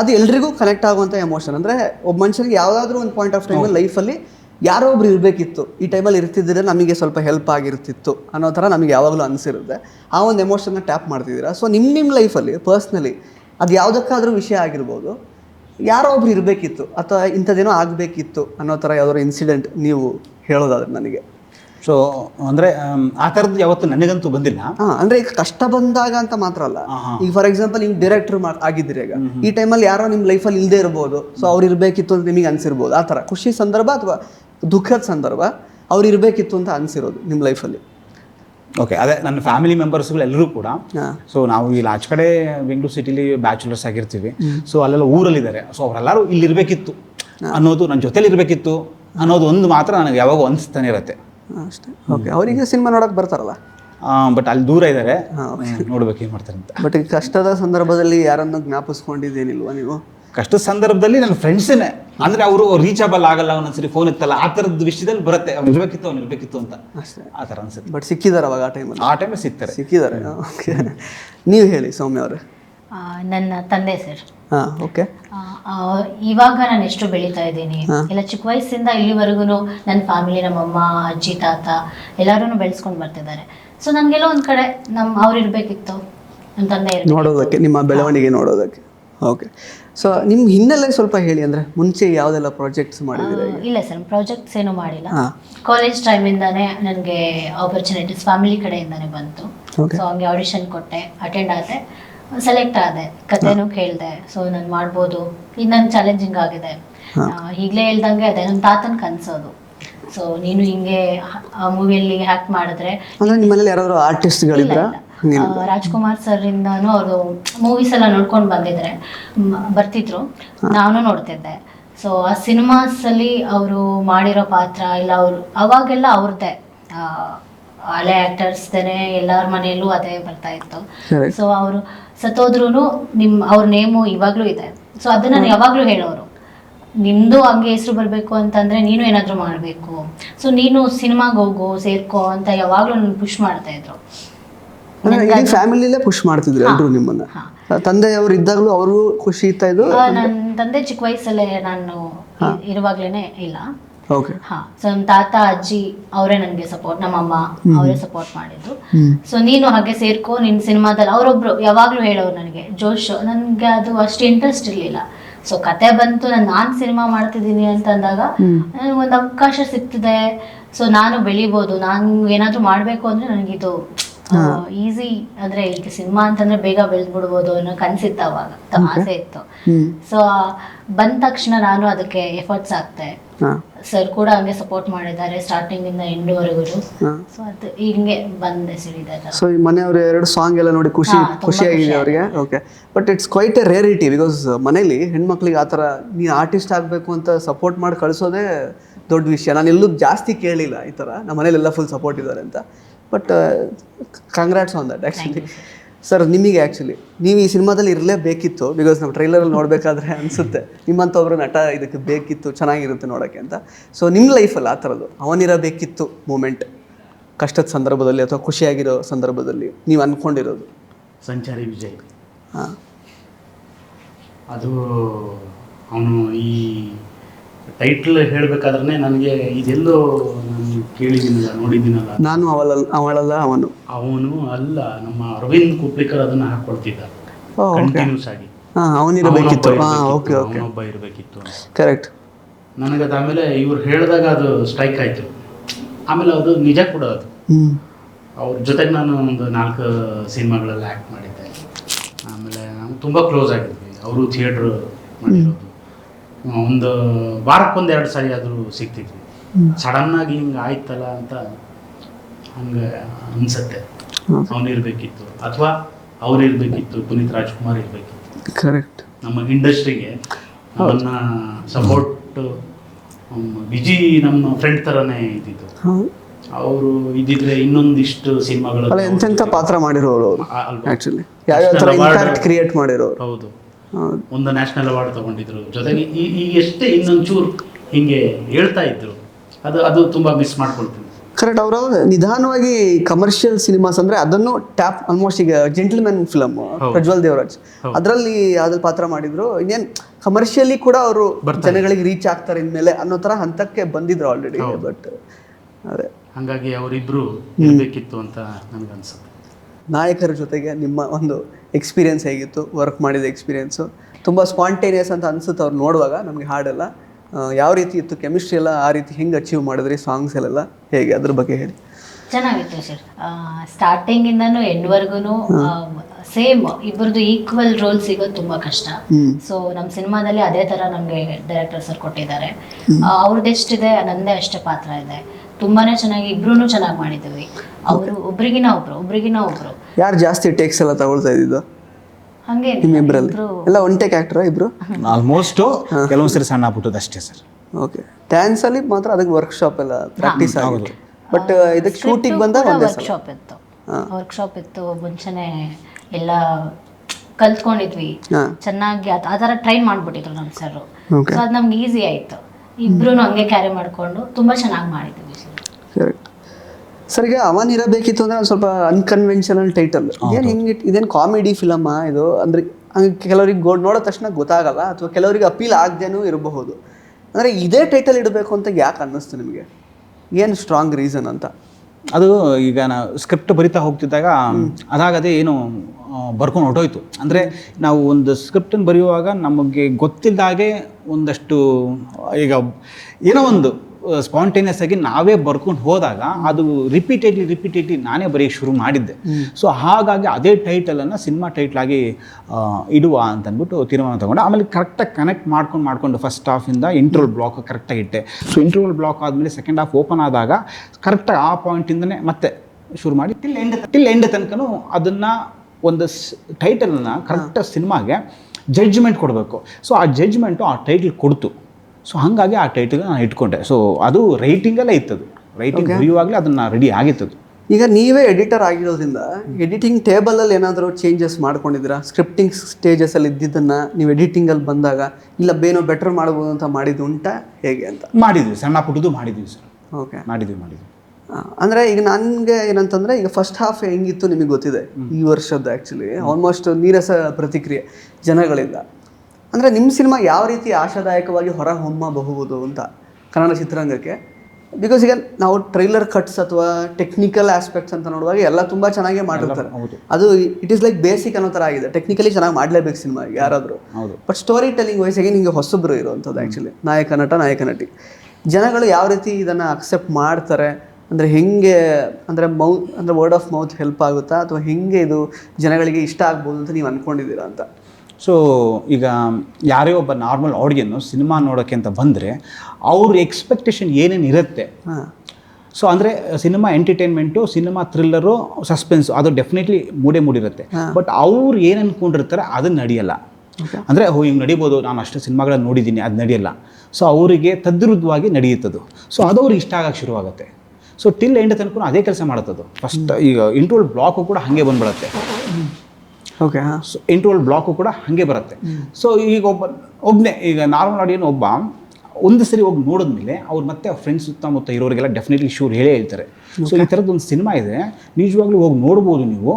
ಅದು ಎಲ್ರಿಗೂ ಕನೆಕ್ಟ್ ಆಗುವಂಥ ಎಮೋಷನ್ ಅಂದರೆ ಒಬ್ಬ ಮನುಷ್ಯನಿಗೆ ಯಾವುದಾದ್ರೂ ಒಂದು ಪಾಯಿಂಟ್ ಆಫ್ ಟೈಮಲ್ಲಿ ಲೈಫಲ್ಲಿ ಯಾರೋ ಒಬ್ರು ಇರಬೇಕಿತ್ತು. ಈ ಟೈಮಲ್ಲಿ ಇರ್ತಿದ್ದರೆ ನಮಗೆ ಸ್ವಲ್ಪ ಹೆಲ್ಪ್ ಆಗಿರ್ತಿತ್ತು ಅನ್ನೋ ಥರ ನಮಗೆ ಯಾವಾಗಲೂ ಅನಿಸಿರುತ್ತೆ. ಆ ಒಂದು ಎಮೋಷನ್ನ ಟ್ಯಾಪ್ ಮಾಡ್ತಿದ್ದೀರಾ? ಸೊ ನಿಮ್ಮ ನಿಮ್ಮ ಲೈಫಲ್ಲಿ ಪರ್ಸ್ನಲಿ ಅದು ಯಾವುದಕ್ಕಾದ್ರೂ ವಿಷಯ ಆಗಿರ್ಬೋದು. ಯಾರೋ ಒಬ್ರು ಇರಬೇಕಿತ್ತು ಅಥವಾ ಇಂಥದ್ದೇನೋ ಆಗಬೇಕಿತ್ತು ಅನ್ನೋ ಥರ ಯಾವ್ದಾದ್ರು ಇನ್ಸಿಡೆಂಟ್ ನೀವು ಹೇಳೋದಾದ್ರೆ ನನಗೆ. ಸೊ ಅಂದರೆ ಆ ಥರದ್ದು ಯಾವತ್ತು ನನಗಂತೂ ಬಂದಿಲ್ಲ. ಅಂದ್ರೆ ಅಂದರೆ ಈಗ ಕಷ್ಟ ಬಂದಾಗ ಅಂತ ಮಾತ್ರ ಅಲ್ಲ. ಈಗ ಫಾರ್ ಎಕ್ಸಾಂಪಲ್ ನೀವು ಡೈರೆಕ್ಟರ್ ಆಗಿದ್ದೀರಿ ಈಗ. ಈ ಟೈಮಲ್ಲಿ ಯಾರೋ ನಿಮ್ಮ ಲೈಫಲ್ಲಿ ಇಲ್ಲದೆ ಇರ್ಬೋದು. ಸೊ ಅವ್ರು ಇರಬೇಕಿತ್ತು ಅಂತ ನಿಮಗೆ ಅನ್ಸಿರ್ಬೋದು. ಆ ಥರ. ಖುಷಿ ಸಂದರ್ಭ ಅಥವಾ ದುಃಖದ ಸಂದರ್ಭ ಅವ್ರು ಇರಬೇಕಿತ್ತು ಅಂತ ಅನ್ಸಿರೋದು ನಿಮ್ಮ ಲೈಫಲ್ಲಿ ಓಕೆ ಅದೇ ನನ್ನ ಫ್ಯಾಮಿಲಿ ಮೆಂಬರ್ಸ್ಗಳು ಎಲ್ಲರೂ ಕೂಡ. ಸೊ ನಾವು ಇಲ್ಲಿ ಆಚೆ ಕಡೆ ಬೆಂಗಳೂರು ಸಿಟಿಲಿ ಬ್ಯಾಚುಲರ್ಸ್ ಆಗಿರ್ತೀವಿ. ಸೊ ಅಲ್ಲೆಲ್ಲ ಊರಲ್ಲಿದ್ದಾರೆ. ಸೊ ಅವರೆಲ್ಲರೂ ಇಲ್ಲಿ ಇರಬೇಕಿತ್ತು ಅನ್ನೋದು ನನ್ನ ಜೊತೆಲಿ ಇರಬೇಕಿತ್ತು ಅನ್ನೋದು ಒಂದು ಮಾತ್ರ ನನಗೆ ಯಾವಾಗ ಅನಿಸ್ತಾನೆ ಇರುತ್ತೆ. ಅಷ್ಟೇ. ಓಕೆ ಅವರಿಗೆ ಸಿನಿಮಾ ನೋಡೋಕೆ ಬರ್ತಾರಲ್ಲ? ಬಟ್ ಅಲ್ಲಿ ದೂರ ಇದ್ದಾರೆ ನೋಡ್ಬೇಕು ಏನು ಮಾಡ್ತಾರೆ ಅಂತ. ಬಟ್ ಈ ಕಷ್ಟದ ಸಂದರ್ಭದಲ್ಲಿ ಯಾರನ್ನು ಜ್ಞಾಪಿಸ್ಕೊಂಡಿದ್ದೇನಿಲ್ವಾ ನೀವು? ಕಷ್ಟದ ಸಂದರ್ಭದಲ್ಲಿ ನನ್ನ ಫ್ರೆಂಡ್ಸ್ ಅಂದರೆ ಅವರು ರೀಚಬಲ್ ಆಗಲ್ಲ ಒಂದೊಂದ್ಸರಿ ಫೋನ್ ಇತ್ತಲ್ಲ ಆ ಥರದ ವಿಷಯದಲ್ಲಿ ಬರುತ್ತೆ. ಅವ್ನು ಇರಬೇಕಿತ್ತು ಅವ್ನು ಇರ್ಬೇಕಿತ್ತು ಅಂತ. ಅಷ್ಟೇ. ಆ ಥರ ಅನ್ಸುತ್ತೆ. ಬಟ್ ಸಿಕ್ಕಿದಾರೆ ಅವಾಗ ಆ ಟೈಮಲ್ಲಿ ಆ ಟೈಮಲ್ಲಿ ಸಿಗ್ತಾರೆ ಸಿಕ್ಕಿದ್ದಾರೆ ಓಕೆ ನೀವು ಹೇಳಿ ಸೌಮ್ಯ ಅವರೇ. ನನ್ನ ತಂದೆ ಸರ್. ಹಾಂ ಓಕೆ. ಆ, ಇವಾಗ ನಾನು ಎಷ್ಟು ಬೆಳೀತಾ ಇದ್ದೀನಿ. ಇಲ್ಲ ಚಿಕ್ಕ ವಯಸ್ಸಿಂದ ಇಲ್ಲಿವರೆಗೂ ನನ್ನ ಫ್ಯಾಮಿಲಿ ನಮ್ಮಮ್ಮ ಅಜ್ಜಿ ತಾತ ಎಲ್ಲರೂ ಬೆಳೆಸ್ಕೊಂಡು ಬರ್ತಿದ್ದಾರೆ. ಸೊ ನನಗೆಲ್ಲ ಒಂದು ಕಡೆ ನಮ್ಮ ಅವ್ರು ಇರಬೇಕಿತ್ತು ನನ್ನ ತಂದೆ. ನೋಡೋದಕ್ಕೆ ನಿಮ್ಮ ಬೆಳವಣಿಗೆ ನೋಡೋದಕ್ಕೆ. ಓಕೆ. ಸೊ ನಿಮ್ಮ ಹಿನ್ನೆಲೆ ಸ್ವಲ್ಪ ಹೇಳಿ ಅಂದರೆ ಮುಂಚೆ ಯಾವುದೆಲ್ಲ ಪ್ರಾಜೆಕ್ಟ್ಸ್ ಮಾಡಿದ್ದೀರಾ ಆ, ಇಲ್ಲ ಸರ್ ಪ್ರಾಜೆಕ್ಟ್ಸ್ ಏನು ಮಾಡಿಲ್ಲ. ಹಾಂ. ಕಾಲೇಜ್ ಟೈಮಿಂದಾನೇ ನನಗೆ ಆಪರ್ಚುನಿಟೀಸ್ ಫ್ಯಾಮಿಲಿ ಕಡೆಯಿಂದಾನೇ ಬಂತು. ಸೊ ಹಂಗೆ ಆಡಿಷನ್ ಕೊಟ್ಟೆ ಅಟೆಂಡ್ ಆದೆ. ಸೆಲೆಕ್ಟ್ ಆದೆ ಕಥೆನೂ ಕೇಳಿದೆ ಸೊ ನಾನು ಮಾಡ್ಬೋದು ಇದು ನನ್ನ ಚಾಲೆಂಜಿಂಗ್ ಆಗಿದೆ ಈಗಲೇ ಹೇಳ್ದಂಗೆ ಅದೇ ನನ್ನ ತಾತನ ಕನ್ಸೋದು. ಸೊ ನೀನು ಹಿಂಗೆ ಮೂವಿಯಲ್ಲಿ ಹ್ಯಾಕ್ಟ್ ಮಾಡಿದ್ರೆ ಅಂದರೆ ಯಾರಾದರೂ ಆರ್ಟಿಸ್ಟ್ಗಳಿದ್ರ ರಾಜ್ಕುಮಾರ್ ಸರ್ ಇಂದಾನು ಅವರು ಮೂವೀಸ್ ಎಲ್ಲ ನೋಡ್ಕೊಂಡು ಬಂದಿದ್ರೆ ಬರ್ತಿದ್ರು. ನಾನು ನೋಡ್ತಿದ್ದೆ. ಸೊ ಆ ಸಿನಿಮಾಸ್ ಅಲ್ಲಿ ಅವರು ಮಾಡಿರೋ ಪಾತ್ರ ಇಲ್ಲ ಅವರು ಅವಾಗೆಲ್ಲ ಅವ್ರದ್ದೇ ಹಳೆ ಆಕ್ಟರ್ಸ್ದೇನೆ ಎಲ್ಲರ ಮನೆಯಲ್ಲೂ ಅದೇ ಬರ್ತಾ ಇತ್ತು. ಸೊ ಅವರು ಸತ್ತೋದ್ರೂ ನಿಮ್ಮ ಅವ್ರ ನೇಮು ಇವಾಗ್ಲೂ ಇದೆ. ಸೊ ಅದನ್ನ ನಾನು ಯಾವಾಗ್ಲೂ ಹೇಳೋರು. ನಿಮ್ದು ಹಂಗೆ ಹೆಸರು ಬರಬೇಕು ಅಂತಂದ್ರೆ ನೀನು ಏನಾದರೂ ಮಾಡಬೇಕು. ಸೊ ನೀನು ಸಿನಿಮಾಗೆ ಹೋಗು ಸೇರ್ಕೋ ಅಂತ ಯಾವಾಗ್ಲೂ ನನ್ನ ಪುಷ್ ಮಾಡ್ತಾ ಇದ್ರು. ಅಂದರೆ ಇಡೀ ಫ್ಯಾಮಿಲಿಲೇ ಪುಷ್ ಮಾಡ್ತಿದ್ರು ಎಲ್ಲರೂ ನಿಮ್ಮನ್ನ? ತಂದೆಯವರು ಇದ್ದಾಗಲೂ ಅವರು ಖುಷಿ ಇತ್ತಾ ನನ್ನ ತಂದೆ ಚಿಕ್ಕ ವಯಸ್ಸಲ್ಲೇ ನಾನು ಇರುವಾಗ್ಲೇನೆ ಇಲ್ಲ. ಹಾ ಸೊ ನಮ್ಮ ತಾತ ಅಜ್ಜಿ ಅವರೇ ನನಗೆ ಸಪೋರ್ಟ್ ನಮ್ಮಮ್ಮ ಅವರೇ ಸಪೋರ್ಟ್ ಮಾಡಿದ್ರು. ಸೊ ನೀನು ಹಾಗೆ ಸೇರ್ಕೋ ನಿನ್ ಸಿನಿಮಾದಲ್ಲಿ ಅವರೊಬ್ರು ಯಾವಾಗ್ಲೂ ಹೇಳೋರು ನನಗೆ ಜೋಶ್ ನನ್ಗೆ ಅದು ಅಷ್ಟು ಇಂಟ್ರೆಸ್ಟ್ ಇರ್ಲಿಲ್ಲ. ಸೊ ಕತೆ ಬಂತು ನಾನು ನಾನ್ ಸಿನಿಮಾ ಮಾಡ್ತಿದ್ದೀನಿ ಅಂತ ಅಂದಾಗ ನನಗೆ ಒಂದು ಅವಕಾಶ ಸಿಗ್ತಿದೆ. ಸೊ ನಾನು ಬೆಳಿಬೋದು ನಾನು ಏನಾದ್ರೂ ಮಾಡ್ಬೇಕು ಅಂದ್ರೆ ನನಗಿದು ಈಸಿ ಅಂದ್ರೆ ಈಗ ಸಿನಿಮಾ ಅಂತಂದ್ರೆ ಬೇಗ ಬೆಳೆದ್ಬಿಡ್ಬೋದು ಅನ್ನೋ ಕನ್ಸಿತ್ತು ಅವಾಗ ಆಸೆ ಇತ್ತು. ಸೊ ಬಂದ ತಕ್ಷಣ ನಾನು ಅದಕ್ಕೆ ಎಫರ್ಟ್ಸ್ ಹಾಕ್ತೆ ಹಾಂ ಸರ್ ಕೂಡ ಹಂಗೆ ಸಪೋರ್ಟ್ ಮಾಡಿದ್ದಾರೆ ಸ್ಟಾರ್ಟಿಂಗ್ ಇಂದ ಎಂಡ್ ವರೆಗೂ ಸೊ ಅದು ಹಿಂಗೆ ಬಂದೆ ಸಿಡಿದೆ ಸೊ ಈ ಮನೆಯವರು ಎರಡು ಸಾಂಗ್ ಎಲ್ಲ ನೋಡಿ ಖುಷಿ ಖುಷಿಯಾಗಿದೆ ಅವರಿಗೆ. Okay but it's quite a rarity because ಮನೇಲಿ ಹೆಣ್ಮಕ್ಳಿಗೆ ಆ ಥರ ನೀ ಆರ್ಟಿಸ್ಟ್ ಆಗಬೇಕು ಅಂತ ಸಪೋರ್ಟ್ ಮಾಡಿ ಕಳಿಸೋದೇ ದೊಡ್ಡ ವಿಷಯ. ನಾನು ಎಲ್ಲೂ ಜಾಸ್ತಿ ಕೇಳಿಲ್ಲ ಈ ಥರ ನಮ್ಮ ಮನೇಲೆಲ್ಲ ಫುಲ್ ಸಪೋರ್ಟ್ ಇದ್ದಾರೆ ಅಂತ. But congrats on that actually sir ನಿಮಗೆ ಆ್ಯಕ್ಚುಲಿ ನೀವು ಈ ಸಿನಿಮಾದಲ್ಲಿ ಇರಲೇಬೇಕಿತ್ತು ಬಿಕಾಸ್ ನಾವು ಟ್ರೈಲರಲ್ಲಿ ನೋಡಬೇಕಾದ್ರೆ ಅನಿಸುತ್ತೆ ನಿಮ್ಮಂಥವ್ರು ನಟ ಇದಕ್ಕೆ ಬೇಕಿತ್ತು ಚೆನ್ನಾಗಿರುತ್ತೆ ನೋಡೋಕ್ಕೆ ಅಂತ. ಸೊ ನಿಮ್ಮ ಲೈಫಲ್ಲಿ ಆ ಥರದ್ದು ಅವನಿರಬೇಕಿತ್ತು ಮೂಮೆಂಟ್ ಕಷ್ಟದ ಸಂದರ್ಭದಲ್ಲಿ ಅಥವಾ ಖುಷಿಯಾಗಿರೋ ಸಂದರ್ಭದಲ್ಲಿ ನೀವು ಅಂದ್ಕೊಂಡಿರೋದು ಸಂಚಾರಿ ವಿಜಯ್. ಹಾಂ. ಅದು ಅವನು ಈ ಟೈಟ್ಲ್ ಹೇಳ್ಬೇಕಾದ್ರೆ ನನಗೆ ಇದೆಲ್ಲೋ ನಾನು ಕೇಳಿದ್ದೀನಲ್ಲ ನೋಡಿದ್ದೀನಲ್ಲ. ನಾನು ಅವಳ ಅವಳಲ್ಲ ಅವನು. ಅವನು ಅಲ್ಲ ನಮ್ಮ ಅರವಿಂದ್ ಕುಪ್ಲಿಕರ್ ಅದನ್ನ ಹಾಕೊಳ್ತಿದ್ದ ಕಂಟಿನ್ಯೂಸ್ ಆಗಿ. ಅವನಿರಬೇಕಿತ್ತು. ಓಕೆ ಓಕೆ ಒಬ್ಬ ಇರಬೇಕಿತ್ತು ಕರೆಕ್ಟ್ ನನಗದು ಆಮೇಲೆ ಇವ್ರು ಹೇಳಿದಾಗ ಅದು ಸ್ಟ್ರೈಕ್ ಆಯ್ತು. ಆಮೇಲೆ ಅದು ನಿಜ ಕೂಡ ಅದು. ಅವ್ರ ಜೊತೆಗೆ ನಾನು ಒಂದು ನಾಲ್ಕು ಸಿನಿಮಾಗಳಲ್ಲಿ ಆ್ಯಕ್ಟ್ ಮಾಡಿದ್ದೆ. ಆಮೇಲೆ ನಾವು ತುಂಬ ಕ್ಲೋಸ್ ಆಗಿದ್ವಿ. ಅವರು ಥಿಯೇಟ್ರ್ ಮಾಡಿರೋದು. ಒಂದು ವಾರಕ್ಕೊಂದು ಎರಡು ಸಾರಿ ಆದರೂ ಸಿಗ್ತಿದ್ವಿ. ಸಡನ್ನಾಗಿ ಹಿಂಗೆ ಆಯ್ತಲ್ಲ ಅಂತ ಹಂಗೆ ಅನ್ಸತ್ತೆ. ಅವನು ಇರಬೇಕಿತ್ತು. ಅಥವಾ ಅವ್ರು ಇರಬೇಕಿತ್ತು ಪುನೀತ್ ರಾಜ್ಕುಮಾರ್ ಇರಬೇಕಿತ್ತು. ಕರೆಕ್ಟ್ ನಮ್ಮ ಇಂಡಸ್ಟ್ರಿಗೆ ಅವನ್ನ ಸಪೋರ್ಟ್ ವಿಜಿ ನಮ್ಮ ಫ್ರೆಂಡ್ ಥರನೇ ಇದ್ದಿದ್ದು. ಅವರು ಇದ್ದಿದ್ರೆ ಇನ್ನೊಂದಿಷ್ಟು ಸಿನಿಮಾಗಳು ಎಂತೆಂಥ ಪಾತ್ರ ಮಾಡಿರೋರು ಅವರು. ಆ- ಅಲ್ವಾ? ಆ್ಯಕ್ಚುಲಿ ಯಾವ್ಯಾವ ಥರ National award- ಇಂಪ್ಯಾಕ್ಟ್ ಕ್ರಿಯೇಟ್ ಮಾಡಿರೋರು. ಹೌದು. ಒಂದು ನ್ಯಾಷನಲ್ ಅವಾರ್ಡ್ ತಗೊಂಡಿದ್ರು ಜೊತೆಗೆ ಈ ಈ ಎಷ್ಟೇ ಇನ್ನೊಂಚೂರು ಹಿಂಗೆ ಹೇಳ್ತಾ ಇದ್ರು ಅದು ಅದು ತುಂಬ ಮಿಸ್ ಮಾಡ್ಕೊಳ್ತೀನಿ. ಕರೆಕ್ಟ್ ಅವರು ನಿಧಾನವಾಗಿ ಕಮರ್ಷಿಯಲ್ ಸಿನಿಮಾಸ್ ಅಂದ್ರೆ ಅದನ್ನು ಟ್ಯಾಪ್ ಆಲ್ಮೋಸ್ಟ್ ಈಗ ಜೆಂಟಲ್ಮೆನ್ ಫಿಲಮ್ ಪ್ರಜ್ವಲ್ ದೇವರಾಜ್. ಅದರಲ್ಲಿ ಅದ್ರ ಪಾತ್ರ ಮಾಡಿದ್ರು. ಇನ್ನೇನು ಕಮರ್ಷಿಯಲಿ ಕೂಡ ಅವರು ಜನಗಳಿಗೆ ರೀಚ್ ಆಗ್ತಾರೆ ಇನ್ಮೇಲೆ ಅನ್ನೋ ತರ ಹಂತಕ್ಕೆ ಬಂದಿದ್ರು ಆಲ್ರೆಡಿ ಬಟ್ ಅದೇ. ಹಾಗಾಗಿ ಅವರಿಬ್ರು ಇರಬೇಕಿತ್ತು ಅಂತ ನನಗನ್ಸುತ್ತೆ. ನಾಯಕರ ಜೊತೆಗೆ ನಿಮ್ಮ ಒಂದು ಎಕ್ಸ್ಪೀರಿಯೆನ್ಸ್ ಹೇಗಿತ್ತು? ವರ್ಕ್ ಮಾಡಿದ ಎಕ್ಸ್ಪೀರಿಯೆನ್ಸು ತುಂಬ ಸ್ಪಾಂಟೇನಿಯಸ್ ಅಂತ ಅನ್ಸುತ್ತೆ ಅವ್ರು ನೋಡುವಾಗ ನಮಗೆ ಹಾಡೆಲ್ಲ. ಯಾವ ರೀತಿ ಇತ್ತು ಕೆಮಿಸ್ಟ್ರಿ ಎಲ್ಲ ಆ ರೀತಿ ಹೆಂಗೆ ಅಚೀವ್ ಮಾಡಿದ್ರಿ ಸಾಂಗ್ಸ್ ಎಲ್ಲ ಹೇಗೆ ಅದ್ರ ಬಗ್ಗೆ ಹೇಳಿ. ಚೆನ್ನಾಗಿತ್ತು ಸರ್. ಸ್ಟಾರ್ಟಿಂಗ್ ಇಂದನು ಎಂಡ್ ವರ್ಗುನು ಸೇಮ್ ಇಬ್ಬರದು ಈಕ್ವಲ್ ರೋಲ್ ಸಿಗೋದು ತುಂಬಾ ಕಷ್ಟ. ಸೊ ನಮ್ಮ ಸಿನಿಮಾದಲ್ಲಿ ಅದೇ ತರ ನಮಗೆ ಡೈರೆಕ್ಟರ್ ಸರ್ ಕೊಟ್ಟಿದ್ದಾರೆ. ಅವ್ರದ್ದು ಎಷ್ಟಿದೆ ನಂದೇ ಅಷ್ಟೇ ಪಾತ್ರ ಇದೆ. ತುಂಬಾನೇ ಚೆನ್ನಾಗಿ ಇಬ್ರು ಚೆನ್ನಾಗಿ ಮಾಡಿದ್ವಿ. ಅವರು ಒಬ್ರಿಗಿನ ಒಬ್ರು ಒಬ್ರಿಗಿನ ಒಬ್ರು. ಯಾರು ಜಾಸ್ತಿ ಟೇಕ್ಸ್ ಎಲ್ಲ ತಗೊಳ್ತಾ ಇದ್ದಿದ್ದು? ಹಂಗೆ ನಿಮ್ಮಿಬ್ಬರಲ್ಲಿ ಇಬ್ರು. ಎಲ್ಲ ಒನ್ ಟೇಕ್ ಆಕ್ಟರ್ ಇಬ್ರು? ಆಲ್ಮೋಸ್ಟ್ ಕೆಲವೊಂದು ಸರಿ ಸಣ್ಣ ಪುಟ್ಟದ್ದು ಅಷ್ಟೇ ಸರ್. ಓಕೆ ಡ್ಯಾನ್ಸ್ ಅಲ್ಲಿ ಮಾತ್ರ ಅದಕ್ಕೆ ವರ್ಕ್ಶಾಪ್ ಎಲ್ಲ ಪ್ರಾಕ್ಟೀಸ್ ಆಗೋದು ಬಟ್ ಇದಕ್ಕೆ ಶೂಟಿಂಗ್ ಬಂದಾಗ ಒಂದೇ ವರ್ಕ್ಶಾಪ್ ಇತ್ತು. ವರ್ಕ್ಶಾಪ್ ಇತ್ತು ಮುಂಚೆನೆ ಎಲ್ಲ ಕಲ್ತ್ಕೊಂಡಿದ್ವಿ. ಹಾ. ಚೆನ್ನಾಗಿ ಆ ಥರ ಟ್ರೈನ್ ಮಾಡ್ಬಿಟ್ಟಿದ್ರು ನಮ್ಮ ಸರ್. ಸೊ ಅದು ನಮ್ಗೆ ಈಸಿ ಆಯ್ತು. ಇಬ್ರು ಹಂಗೆ ಕ್ಯಾರಿ ಮಾಡ್ಕೊಂಡು ತುಂಬಾ ಚೆನ್ನಾಗಿ ಮಾಡಿದ್ವಿ ಸರ್. ಕರೆಕ್ಟ್ ಸರ್ ಈಗ ಅವನ್ ಇರಬೇಕಿತ್ತು ಅಂದ್ರೆ ಒಂದು ಸ್ವಲ್ಪ ಅನ್ಕನ್ವೆನ್ಷನಲ್ ಟೈಟಲ್ ಏನು ಹೆಂಗೆ ಇದೇನು ಕಾಮಿಡಿ ಫಿಲಮ್ ಇದು? ಅಂದ್ರೆ ಹಂಗೆ ಕೆಲವರಿಗೆ ಗೋ ನೋಡಿದ ತಕ್ಷಣ ಗೊತ್ತಾಗಲ್ಲ ಅಥವಾ ಕೆಲವರಿಗೆ ಅಪೀಲ್ ಆಗದೇನೂ ಇರಬಹುದು. ಅಂದ್ರೆ ಇದೇ ಟೈಟಲ್ ಇಡಬೇಕು ಅಂತ ಯಾಕೆ ಅನ್ನಿಸ್ತು ನಿಮಗೆ? ಏನು ಸ್ಟ್ರಾಂಗ್ ರೀಸನ್ ಅಂತ? ಅದು ಈಗ ನಾವು ಸ್ಕ್ರಿಪ್ಟ್ ಬರಿತಾ ಹೋಗ್ತಿದ್ದಾಗ ಅದಾಗದೆ ಏನು ಬರ್ಕೊಂಡು ಹೊರಟೋಯ್ತು. ಅಂದರೆ ನಾವು ಒಂದು ಸ್ಕ್ರಿಪ್ಟನ್ನು ಬರೆಯುವಾಗ ನಮಗೆ ಗೊತ್ತಿಲ್ಲದಾಗೆ ಒಂದಷ್ಟು, ಈಗ ಏನೋ ಒಂದು ಸ್ಪಾಂಟೇನಿಯಸ್ ಆಗಿ ನಾವೇ ಬರ್ಕೊಂಡು ಹೋದಾಗ ಅದು ರಿಪೀಟೆಡ್ಲಿ ರಿಪೀಟೆಡ್ಲಿ ನಾನೇ ಬರೆಯೋಕ್ಕೆ ಶುರು ಮಾಡಿದ್ದೆ. ಸೊ ಹಾಗಾಗಿ ಅದೇ ಟೈಟಲನ್ನು ಸಿನಿಮಾ ಟೈಟ್ಲಾಗಿ ಇಡುವ ಅಂತ ಅಂದ್ಬಿಟ್ಟು ತೀರ್ಮಾನ ತೊಗೊಂಡೆ. ಆಮೇಲೆ ಕರೆಕ್ಟಾಗಿ ಕನೆಕ್ಟ್ ಮಾಡ್ಕೊಂಡು ಮಾಡ್ಕೊಂಡು ಫಸ್ಟ್ ಹಾಫಿಂದ ಇಂಟ್ರೋಲ್ ಬ್ಲಾಕ್ ಕರೆಕ್ಟಾಗಿ ಇಟ್ಟೆ. ಸೊ ಇಂಟ್ರೋಲ್ ಬ್ಲಾಕ್ ಆದಮೇಲೆ ಸೆಕೆಂಡ್ ಹಾಫ್ ಓಪನ್ ಆದಾಗ ಕರೆಕ್ಟಾಗಿ ಆ ಪಾಯಿಂಟಿಂದನೇ ಮತ್ತೆ ಶುರು ಮಾಡಿ ಟಿಲ್ ಎಂಡ್ ಟಿಲ್ ಎಂಡ್ ತನಕನೂ ಅದನ್ನು ಒಂದು ಟೈಟಲನ್ನು ಕರೆಕ್ಟಾಗಿ ಸಿನಿಮಾಗೆ ಜಡ್ಜ್ಮೆಂಟ್ ಕೊಡಬೇಕು. ಸೊ ಆ ಜಡ್ಜ್ಮೆಂಟು ಆ ಟೈಟಲ್ ಕೊಡ್ತು. ಸೊ ಹಾಗಾಗಿ ಆ ಟೈಟಲ್ ನಾನು ಇಟ್ಕೊಂಡೆ. ಸೊ ಅದು ರೈಟಿಂಗಲ್ಲೇ ಇತ್ತದು. ರೈಟಿಂಗ್ ಬರೆಯುವಾಗಲೇ ಅದನ್ನು ರೆಡಿ ಆಗಿತ್ತದು. ಈಗ ನೀವೇ ಎಡಿಟರ್ ಆಗಿರೋದ್ರಿಂದ ಎಡಿಟಿಂಗ್ ಟೇಬಲಲ್ಲಿ ಏನಾದರೂ ಚೇಂಜಸ್ ಮಾಡ್ಕೊಂಡಿದ್ದೀರಾ? ಸ್ಕ್ರಿಪ್ಟಿಂಗ್ ಸ್ಟೇಜಸಲ್ಲಿ ಇದ್ದಿದ್ದನ್ನು ನೀವು ಎಡಿಟಿಂಗಲ್ಲಿ ಬಂದಾಗ ಇಲ್ಲ ಬೇನೋ ಬೆಟರ್ ಮಾಡ್ಬೋದು ಅಂತ ಮಾಡಿದ್ದು ಉಂಟಾ? ಹೇಗೆ ಅಂತ? ಮಾಡಿದ್ವಿ ಸಣ್ಣ ಪುಟ್ಟದು ಮಾಡಿದ್ವಿ ಸರ್. ಓಕೆ ಮಾಡಿದ್ವಿ ಮಾಡಿದ್ವಿ. ಅಂದರೆ ಅಂದ್ರೆ ಈಗ ನನಗೆ ಏನಂತಂದ್ರೆ ಈಗ ಫಸ್ಟ್ ಹಾಫ್ ಹೆಂಗಿತ್ತು ನಿಮಗೆ ಗೊತ್ತಿದೆ? ಈ ವರ್ಷದ್ದು ಆ್ಯಕ್ಚುಲಿ ಆಲ್ಮೋಸ್ಟ್ ನೀರಸ ಪ್ರತಿಕ್ರಿಯೆ ಜನಗಳಿಂದ. ಅಂದ್ರೆ ನಿಮ್ಮ ಸಿನಿಮಾ ಯಾವ ರೀತಿ ಆಶಾದಾಯಕವಾಗಿ ಹೊರ ಹೊಮ್ಮಬಹುದು ಅಂತ ಕನ್ನಡ ಚಿತ್ರರಂಗಕ್ಕೆ? ಬಿಕಾಸ್ ಈಗ ನಾವು ಟ್ರೈಲರ್ ಕಟ್ಸ್ ಅಥವಾ ಟೆಕ್ನಿಕಲ್ ಆಸ್ಪೆಕ್ಟ್ಸ್ ಅಂತ ನೋಡುವಾಗ ಎಲ್ಲ ತುಂಬ ಚೆನ್ನಾಗೇ ಮಾಡಿರ್ತಾರೆ. ಅದು ಇಟ್ ಈಸ್ ಲೈಕ್ ಬೇಸಿಕ್ ಅನ್ನೋ ಥರ ಆಗಿದೆ. ಟೆಕ್ನಿಕಲಿ ಚೆನ್ನಾಗಿ ಮಾಡಲೇಬೇಕು ಸಿನಿಮಾ ಯಾರಾದರೂ. ಹೌದು. ಬಟ್ ಸ್ಟೋರಿ ಟೆಲ್ಲಿಂಗ್ ವಯಸ್ಸಿಗೆ ನಿಮಗೆ ಹೊಸಬ್ರು ಇರುವಂಥದ್ದು ಆ್ಯಕ್ಚುಲಿ ನಾಯಕ ನಟ ನಾಯಕ ನಟಿ. ಜನಗಳು ಯಾವ ರೀತಿ ಇದನ್ನು ಅಕ್ಸೆಪ್ಟ್ ಮಾಡ್ತಾರೆ? ಅಂದರೆ ಹೆಂಗೆ ಅಂದರೆ ಮೌತ್ ಅಂದರೆ ವರ್ಡ್ ಆಫ್ ಮೌತ್ ಹೆಲ್ಪ್ ಆಗುತ್ತಾ? ಅಥವಾ ಹೆಂಗೆ ಇದು ಜನಗಳಿಗೆ ಇಷ್ಟ ಆಗ್ಬೋದು ಅಂತ ನೀವು ಅಂದ್ಕೊಂಡಿದ್ದೀರಾ ಅಂತ? ಸೊ ಈಗ ಯಾರೇ ಒಬ್ಬ ನಾರ್ಮಲ್ ಆಡಿಯನ್ನು ಸಿನಿಮಾ ನೋಡೋಕ್ಕೆ ಅಂತ ಬಂದರೆ ಅವ್ರ ಎಕ್ಸ್ಪೆಕ್ಟೇಷನ್ ಏನೇನು ಇರುತ್ತೆ? ಸೊ ಅಂದರೆ cinema entertainment cinema thriller suspense ಅದು ಡೆಫಿನೆಟ್ಲಿ ಮೂಡೆ ಮೂಡಿರುತ್ತೆ. ಬಟ್ ಅವ್ರು ಏನು ಅಂದ್ಕೊಂಡಿರ್ತಾರೆ ಅದು ನಡೆಯಲ್ಲ. ಅಂದರೆ ಓ ಹಿಂಗೆ ನಡಿಬೋದು ನಾನು ಅಷ್ಟು ಸಿನಿಮಾಗಳನ್ನ ನೋಡಿದ್ದೀನಿ ಅದು ನಡೆಯಲ್ಲ. ಸೊ ಅವರಿಗೆ ತದ್ವಿರುದ್ಧವಾಗಿ ನಡೆಯುತ್ತದು ಸೊ ಅದು ಅವ್ರಿಗೆ ಇಷ್ಟ ಆಗಕ್ಕೆ ಶುರುವಾಗುತ್ತೆ. ಸೊ ಟಿಲ್ ಎಂಡ್ ತನಕ ಅದೇ ಕೆಲಸ ಮಾಡುತ್ತದು. ಫಸ್ಟ್ ಈಗ ಇಂಟ್ರೋಲ್ ಬ್ಲಾಕು ಕೂಡ ಹಾಗೆ ಬಂದ್ಬಿಡುತ್ತೆ. ಓಕೆ ಸೊ ಸೊ ಏಳು ಬ್ಲಾಕು ಕೂಡ ಹಾಗೆ ಬರುತ್ತೆ. ಸೊ ಈಗ ಒಬ್ಬ ಒಬ್ಬನೇ ಈಗ ನಾರ್ಮಲ್ ಆಡಿಯನ್ ಒಬ್ಬ ಒಂದು ಸರಿ ಹೋಗಿ ನೋಡಿದ್ಮೇಲೆ ಅವ್ರು ಮತ್ತೆ ಫ್ರೆಂಡ್ಸ್ ಸುತ್ತಮುತ್ತ ಇರೋರಿಗೆಲ್ಲ ಡೆಫಿನೆಟ್ಲಿ ಶೂರ್ ಹೇಳೇ ಹೇಳ್ತಾರೆ. ಸೊ ಈ ಥರದ್ದು ಒಂದು ಸಿನಿಮಾ ಇದೆ. ನಿಜವಾಗ್ಲೂ ಹೋಗಿ ನೋಡ್ಬೋದು ನೀವು.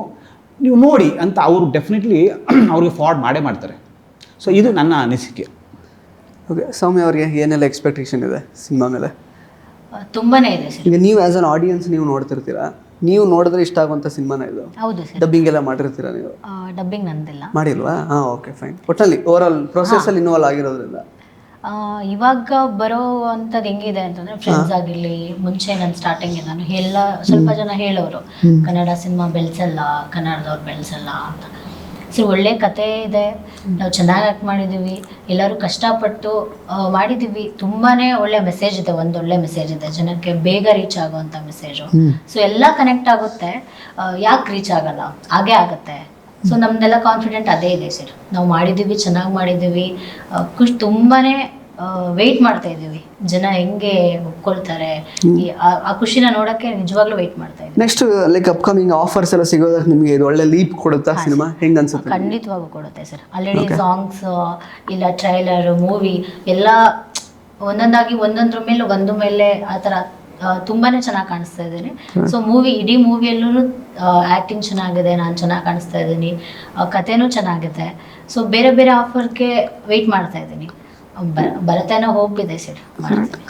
ನೀವು ನೋಡಿ ಅಂತ ಅವರು ಡೆಫಿನೆಟ್ಲಿ *clears throat* ಅವ್ರಿಗೆ ಫಾರ್ಡ್ ಮಾಡೇ ಮಾಡ್ತಾರೆ. ಸೊ ಇದು ನನ್ನ ಅನಿಸಿಕೆ. ಓಕೆ ಸೌಮ್ಯ ಅವರಿಗೆ ಏನೆಲ್ಲ ಎಕ್ಸ್ಪೆಕ್ಟೇಷನ್ ಇದೆ ಸಿನಿಮಾ ಮೇಲೆ? ತುಂಬಾ ತುಂಬಾನೇ ಇದೆ ಸರ್. ಈಗ ನೀವು ಆ್ಯಸ್ ಅನ್ ಆಡಿಯನ್ಸ್ ನೀವು ನೋಡ್ತಿರ್ತೀರಾ? ನೀವು ನೋಡಿದ್ರೆ ಇಷ್ಟ ಆಗುವಂತ ಸಿನಿಮಾನ ಇದು? ಹೌದು ಸರ್. ಡಬ್ಬಿಂಗ್ ಎಲ್ಲ ಮಾಡಿರ್ತೀರಾ ನೀವು? ಡಬ್ಬಿಂಗ್ ನಂದಿಲ್ಲ. ಮಾಡಿಲ್ವಾ? ಹಾ ಓಕೆ ಫೈನ್ ಒಟ್ಟಲ್ಲಿ ಓವರ್ ಆಲ್ ಪ್ರೊಸೆಸ್ಸಲ್ಲಿ ಇನ್ವಾಲ್ವ್ ಆಗಿರೋದ್ರಿಂದ? ಆ, ಇವಾಗ ಬರೋ ಅಂಥದ್ದು ಹೆಂಗಿದೆ ಅಂತಂದ್ರೆ ಫ್ರೆಂಡ್ಸ್ ಆಗಿರ್ಲಿ ಮುಂಚೆ ನಾನು ಸ್ಟಾರ್ಟಿಂಗ್ ನಾನು ಎಲ್ಲ ಸ್ವಲ್ಪ ಜನ ಹೇಳೋರು ಕನ್ನಡ ಸಿನಿಮಾ ಬೆಳೆಸಲ್ಲ ಕನ್ನಡದವ್ರು ಬೆಳೆಸಲ್ಲ ಅಂತ. ಸೊ ಒಳ್ಳೆ ಕತೆ ಇದೆ. ನಾವು ಚೆನ್ನಾಗಿ ಆ್ಯಕ್ಟ್ ಮಾಡಿದ್ದೀವಿ ಎಲ್ಲರೂ ಕಷ್ಟಪಟ್ಟು ಮಾಡಿದ್ದೀವಿ ತುಂಬಾನೇ ಒಳ್ಳೆ ಮೆಸೇಜ್ ಇದೆ ಒಂದು ಒಳ್ಳೆ ಮೆಸೇಜ್ ಇದೆ. ಜನಕ್ಕೆ ಬೇಗ ರೀಚ್ ಆಗುವಂಥ ಮೆಸೇಜು ಸೊ ಎಲ್ಲ ಕನೆಕ್ಟ್ ಆಗುತ್ತೆ. ಯಾಕೆ ರೀಚ್ ಆಗಲ್ಲ? ಹಾಗೆ ಆಗುತ್ತೆ. ಸೊ ನಮ್ದೆಲ್ಲ ಕಾನ್ಫಿಡೆಂಟ್ ಅದೇ ಇದೆ ಸರ್. ನಾವು ಮಾಡಿದ್ದೀವಿ ಚೆನ್ನಾಗಿ ಮಾಡಿದ್ದೀವಿ ಖುಷಿ ಖುಷ್ ತುಂಬಾನೇ ವೆಯ್ಟ್ ಮಾಡ್ತಾ ಇದ್ದೀವಿ. ಜನ ಹೆಂಗೆ ಒಪ್ಕೊಳ್ತಾರೆ? ಈ ಆ- ಖುಷಿನ ನೋಡಕ್ಕೆ ನಿಜವಾಗ್ಲೂ ವೆಯ್ಟ್ ಮಾಡ್ತಾ ಇದ್ದೀವಿ. ನೆಕ್ಸ್ಟ್ ಲೈಕ್ ಅಪ್ಕಮಿಂಗ್ ಆಫರ್ಸ್ ಎಲ್ಲ ಸಿಗೋದಕ್ಕೆ ನಿಮಗೆ ಇದು ಒಳ್ಳೆ ಲೀಪ್ ಕೊಡುತ್ತಾ ಸಿನಿಮಾ? ಹೆಂಗ್ ಅನ್ಸುತ್ತೆ? ಖಂಡಿತವಾಗೂ ಕೊಡುತ್ತೆ ಸರ್ ಆಲ್ರೆಡಿ ಸಾಂಗ್ಸ್ ಇಲ್ಲ ಟ್ರೈಲರ್ ಮೂವಿ ಎಲ್ಲ ಒಂದೊಂದಾಗಿ ಒಂದೊಂದ್ರ ಮೇಲೆ ಒಂದು ಮೇಲೆ ಆ ಥರ ತುಂಬಾನೇ ಚೆನ್ನಾಗಿ ಕಾಣಿಸ್ತಾ ಇದ್ದೀನಿ. ಸೊ ಮೂವಿ ಇಡೀ ಮೂವಿಯಲ್ಲೂ ಆಕ್ಟಿಂಗ್ ಚೆನ್ನಾಗಿದೆ ನಾನು ಚೆನ್ನಾಗಿ ಕಾಣಿಸ್ತಾ ಇದ್ದೀನಿ. ಕಥೆನೂ ಚೆನ್ನಾಗಿದೆ. ಸೊ ಬೇರೆ ಬೇರೆ ಆಫರ್ಗೆ ವೆಯ್ಟ್ ಮಾಡ್ತಾ ಇದ್ದೀನಿ. ಬರುತ್ತೆ ಹೋಪ್ ಇದೆ ಸರ್.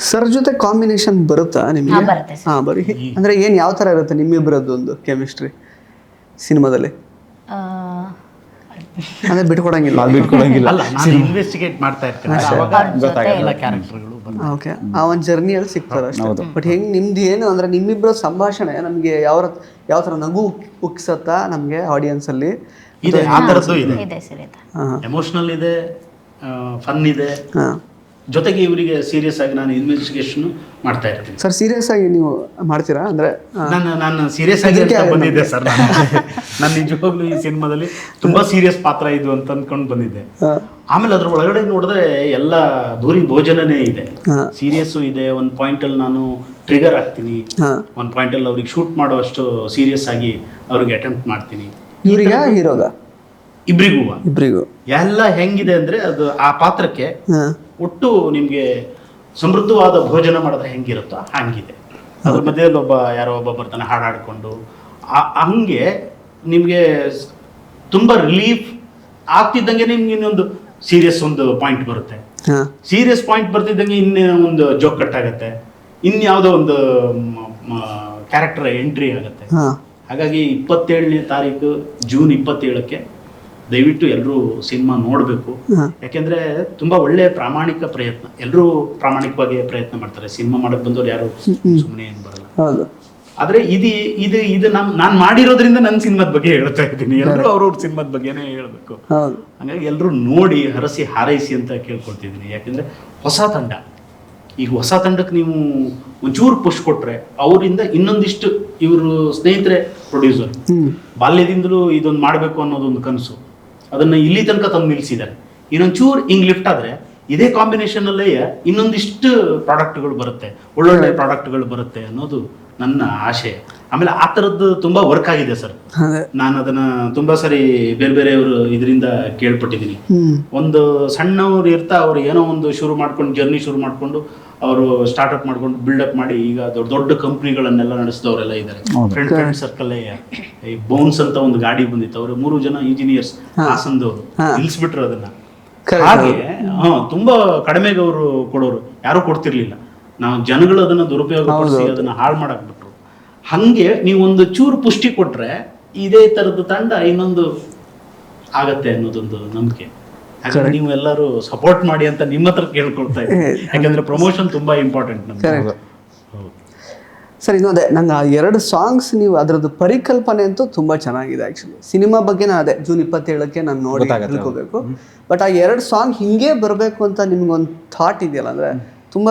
ಸರ್ ಜೊತೆ ಕಾಂಬಿನೇಷನ್ ಬರುತ್ತಾ ನಿಮಗೆ? ಹಾ, ಬರಿ ಅಂದರೆ ಹಾ ಬರೀ. ಅಂದ್ರೆ ಏನ್ ಯಾವ ತರ ಇರುತ್ತೆ ನಿಮ್ಮಿಬ್ಬರದ್ದು ಒಂದು ಕೆಮಿಸ್ಟ್ರಿ ಸಿನಿಮಾದಲ್ಲಿ? ಅಂದ್ರೆ ಬಿಟ್ಕೊಡಂಗಿಲ್ಲ. ಅದು ಬಿಟ್ಕೊಡಂಗಿಲ್ಲ. ಅಲ್ಲ ನಾನು ಇನ್ವೆಸ್ಟಿಗೇಟ್ ಮಾಡ್ತಾ ಇರ್ತೀನಿ. ಅವಾಗ ಜೊತೆ ಕ್ಯಾರೆಕ್ಟರ್ಗಳು ಓಕೆ ಆ ಒಂದು ಜರ್ನಿಯಲ್ಲಿ ಸಿಗ್ತಾರೆ ಅಷ್ಟೇ. ಬಟ್ ಹೆಂಗೆ ನಿಮ್ದು ಏನು ಅಂದ್ರೆ ನಿಮ್ಮಿಬ್ಬರ ಸಂಭಾಷಣೆ ನಮಗೆ ಯಾವ ಯಾವ ತರ ನಗು ಉಕ್ಸತ್ತಾ ನಮಗೆ ಆಡಿಯನ್ಸ್ ಅಲ್ಲಿ? ಇದೆ ಆ ಥರದ್ದು ಇದೆ. ಎಮೋಷ್ನಲ್ ಇದೆ ಫನ್ ಇದೆ. ಜೊತೆಗೆ ಇವರಿಗೆ ಸೀರಿಯಸ್ ಆಗಿ ನಾನು ಇನ್ವೆಸ್ಟಿಗೇಷನ್ ಮಾಡ್ತಾ ಇರ್ತೀನಿ. ಸರ್ ಸೀರಿಯಸ್ ಆಗಿ ನೀವು ಮಾಡ್ತೀರಾ? ಅಂದ್ರೆ ನಾನು ನಾನು ಸೀರಿಯಸ್ ಆಗಿ ಬಂದಿದ್ದೆ ಸರ್ *laughs* ನಾನು ನಿಜವಾಗ್ಲೂ ಈ ಸಿನಿಮಾದಲ್ಲಿ ತುಂಬಾ ಸೀರಿಯಸ್ ಪಾತ್ರ ಇದು ಅಂತ ಅಂದ್ಕೊಂಡು ಬಂದಿದ್ದೆ. ಆಮೇಲೆ ಅದ್ರ ಒಳಗಡೆ ನೋಡಿದ್ರೆ ಎಲ್ಲ ದೂರಿ ಭೋಜನನೇ ಇದೆ. ಸೀರಿಯಸ್ ಸೀರಿಯಸ್ಸು ಇದೆ ಒಂದು ಪಾಯಿಂಟಲ್ಲಿ ನಾನು ಟ್ರಿಗರ್ ಆಗ್ತೀನಿ. ಒಂದ್ ಪಾಯಿಂಟ್ ಅಲ್ಲಿ ಅವ್ರಿಗೆ ಶೂಟ್ ಮಾಡುವಷ್ಟು ಸೀರಿಯಸ್ ಆಗಿ ಅವ್ರಿಗೆ ಅಟೆಂಪ್ಟ್ ಮಾಡ್ತೀನಿ. ಇವ್ರಿಗೆ ಹೀರೋಗ ಇಬ್ರಿಗೂ. ಇಬ್ರಿಗೂ. ಎಲ್ಲ ಹೆಂಗಿದೆ ಅಂದ್ರೆ ಅದು ಆ ಪಾತ್ರಕ್ಕೆ ಒಟ್ಟು ನಿಮ್ಗೆ ಸಮೃದ್ಧವಾದ ಭೋಜನ ಮಾಡಿದ್ರೆ ಹೆಂಗಿರುತ್ತೋ ಹಂಗಿದೆ. ಅದ್ರ ಮಧ್ಯದಲ್ಲಿ ಒಬ್ಬ ಯಾರೋ ಒಬ್ಬ ಬರ್ತಾನೆ ಹಾಡಾಡ್ಕೊಂಡು. ಹಂಗೆ ನಿಮಗೆ ತುಂಬಾ ರಿಲೀಫ್ ಆಗ್ತಿದ್ದಂಗೆ ನಿಮ್ಗೆ ಇನ್ನೊಂದು ಸೀರಿಯಸ್ ಒಂದು ಪಾಯಿಂಟ್ ಬರುತ್ತೆ. ಸೀರಿಯಸ್ ಪಾಯಿಂಟ್ ಬರ್ತಿದ್ದಂಗೆ ಇನ್ನೇ ಒಂದು ಜೋಕ್ ಕಟ್ ಆಗುತ್ತೆ. ಇನ್ಯಾವುದೋ ಒಂದು ಕ್ಯಾರೆಕ್ಟರ್ ಎಂಟ್ರಿ ಆಗುತ್ತೆ. ಹಾಗಾಗಿ ಇಪ್ಪತ್ತೇಳನೇ ತಾರೀಕು ಜೂನ್ ಇಪ್ಪತ್ತೇಳಕ್ಕೆ ದಯವಿಟ್ಟು ಎಲ್ಲರೂ ಸಿನಿಮಾ ನೋಡಬೇಕು. ಯಾಕೆಂದ್ರೆ ತುಂಬಾ ಒಳ್ಳೆ ಪ್ರಾಮಾಣಿಕ ಪ್ರಯತ್ನ. ಎಲ್ಲರೂ ಪ್ರಾಮಾಣಿಕವಾಗಿ ಪ್ರಯತ್ನ ಮಾಡ್ತಾರೆ. ಸಿನಿಮಾ ಮಾಡಕ್ ಬಂದವ್ರು ಯಾರು ಸುಮ್ಮನೆ ಏನು ಬರಲ್ಲ. ಆದ್ರೆ ಇದು ಇದು ಇದು ನಮ್ ನಾನು ಮಾಡಿರೋದ್ರಿಂದ ನನ್ನ ಸಿನಿಮಾದ ಬಗ್ಗೆ ಹೇಳ್ತಾ ಇದ್ದೀನಿ. ಎಲ್ಲರೂ ಅವ್ರವ್ರ ಸಿನಿಮಾದ ಬಗ್ಗೆನೇ ಹೇಳ್ಬೇಕು. ಹಂಗಾಗಿ ಎಲ್ಲರೂ ನೋಡಿ ಹರಸಿ ಹಾರೈಸಿ ಅಂತ ಕೇಳ್ಕೊಳ್ತಿದ್ದೀನಿ. ಯಾಕೆಂದ್ರೆ ಹೊಸ ತಂಡ. ಈಗ ಹೊಸ ತಂಡಕ್ಕೆ ನೀವು ಒಂಚೂರು ಪುಷ್ ಕೊಟ್ರೆ ಅವರಿಂದ ಇನ್ನೊಂದಿಷ್ಟು ಇವರು ಸ್ನೇಹಿತರೆ ಪ್ರೊಡ್ಯೂಸರ್ ಬಾಲ್ಯದಿಂದಲೂ ಇದೊಂದು ಮಾಡಬೇಕು ಅನ್ನೋದೊಂದು ಕನಸು. ಅದನ್ನ ಇಲ್ಲಿ ತನಕ ತಂದು ನಿಲ್ಲಿಸಿದ್ದಾರೆ. ಇನ್ನೊಂಚೂರು ಹಿಂಗ್ ಲಿಫ್ಟ್ ಆದ್ರೆ ಇದೇ ಕಾಂಬಿನೇಷನ್ ಅಲ್ಲೇ ಇನ್ನೊಂದಿಷ್ಟು ಪ್ರಾಡಕ್ಟ್ಗಳು ಬರುತ್ತೆ. ಒಳ್ಳೊಳ್ಳೆ ಪ್ರಾಡಕ್ಟ್ಗಳು ಬರುತ್ತೆ ಅನ್ನೋದು ನನ್ನ ಆಶಯ ಆಮೇಲೆ ಆ ಥರದ್ದು ತುಂಬಾ ವರ್ಕ್ ಆಗಿದೆ ಸರ್. ನಾನು ಅದನ್ನ ತುಂಬಾ ಸರಿ ಬೇರೆ ಬೇರೆಯವರು ಇದರಿಂದ ಕೇಳ್ಪಟ್ಟಿದ್ದೀನಿ. ಒಂದು ಸಣ್ಣವ್ರು ಇರ್ತಾ ಅವ್ರು ಏನೋ ಒಂದು ಶುರು ಮಾಡ್ಕೊಂಡು ಜರ್ನಿ ಶುರು ಮಾಡ್ಕೊಂಡು ಅವರು ಸ್ಟಾರ್ಟ್ಅಪ್ ಮಾಡ್ಕೊಂಡು ಬಿಲ್ಡಪ್ ಮಾಡಿ ಈಗ ದೊಡ್ಡ ದೊಡ್ಡ ಕಂಪ್ನಿಗಳನ್ನೆಲ್ಲ ನಡೆಸಿದವರೆಲ್ಲ ಇದ್ದಾರೆ. ಫ್ರೆಂಡ್ ಫ್ರೆಂಡ್ ಸರ್ಕಲ್ ಈ ಬೋನ್ಸ್ ಅಂತ ಒಂದು ಗಾಡಿ ಬಂದಿತ್ತು. ಅವರು ಮೂರು ಜನ ಇಂಜಿನಿಯರ್ಸ್ ಹಾಸನದವರು ನಿಲ್ಸ್ಬಿಟ್ರು ಅದನ್ನ. ಹಾಗೆ ಹಾ ತುಂಬಾ ಕಡಿಮೆಗೆ ಅವರು ಕೊಡೋರು. ಯಾರು ಕೊಡ್ತಿರ್ಲಿಲ್ಲ. ನಾವು ಜನಗಳು ಅದನ್ನ ದುರುಪಯೋಗ ಪಡಿಸಿ ಅದನ್ನ ಹಾಳು ಮಾಡಕ್ ಬಿಟ್ರು ಹಂಗೆ ನೀವು ಒಂದು ಚೂರು ಪುಷ್ಟಿ ಕೊಟ್ರೆ ಇದೇ ತರದ ತಂಡ ಇನ್ನೊಂದು ಆಗತ್ತೆ ಅನ್ನೋದೊಂದು ನಂಬಿಕೆ. ಹಾಗಾಗಿ ನೀವು ಎಲ್ಲರೂ ಸಪೋರ್ಟ್ ಮಾಡಿ ಅಂತ ನಿಮ್ಮ ಹತ್ರ ಕೇಳ್ಕೊಳ್ತಾ ಇದ್ದೀನಿ ಯಾಕಂದ್ರೆ ಪ್ರಮೋಷನ್ ತುಂಬಾ ಇಂಪಾರ್ಟೆಂಟ್ ನಮ್ಗೆ ಸರ್ ಸರ್ ಇನ್ನೊಂದೇ ನಂಗೆ ಆ ಎರಡು ಸಾಂಗ್ಸ್ ನೀವು ಅದರದ್ದು ಪರಿಕಲ್ಪನೆ ಅಂತೂ ತುಂಬ ಚೆನ್ನಾಗಿದೆ ಆ್ಯಕ್ಚುಲಿ ಸಿನಿಮಾ ಬಗ್ಗೆನೇ ಅದೇ ಜೂನ್ ಇಪ್ಪತ್ತೇಳಕ್ಕೆ ನಾನು ನೋಡಿ ತಿಳ್ಕೋಬೇಕು. ತಿಳ್ಕೊಬೇಕು ಬಟ್ ಆ ಎರಡು ಸಾಂಗ್ ಹಿಂಗೆ ಬರಬೇಕು ಅಂತ ನಿಮ್ಗೊಂದು ಥಾಟ್ ಇದೆಯಲ್ಲ ಅಂದರೆ ತುಂಬ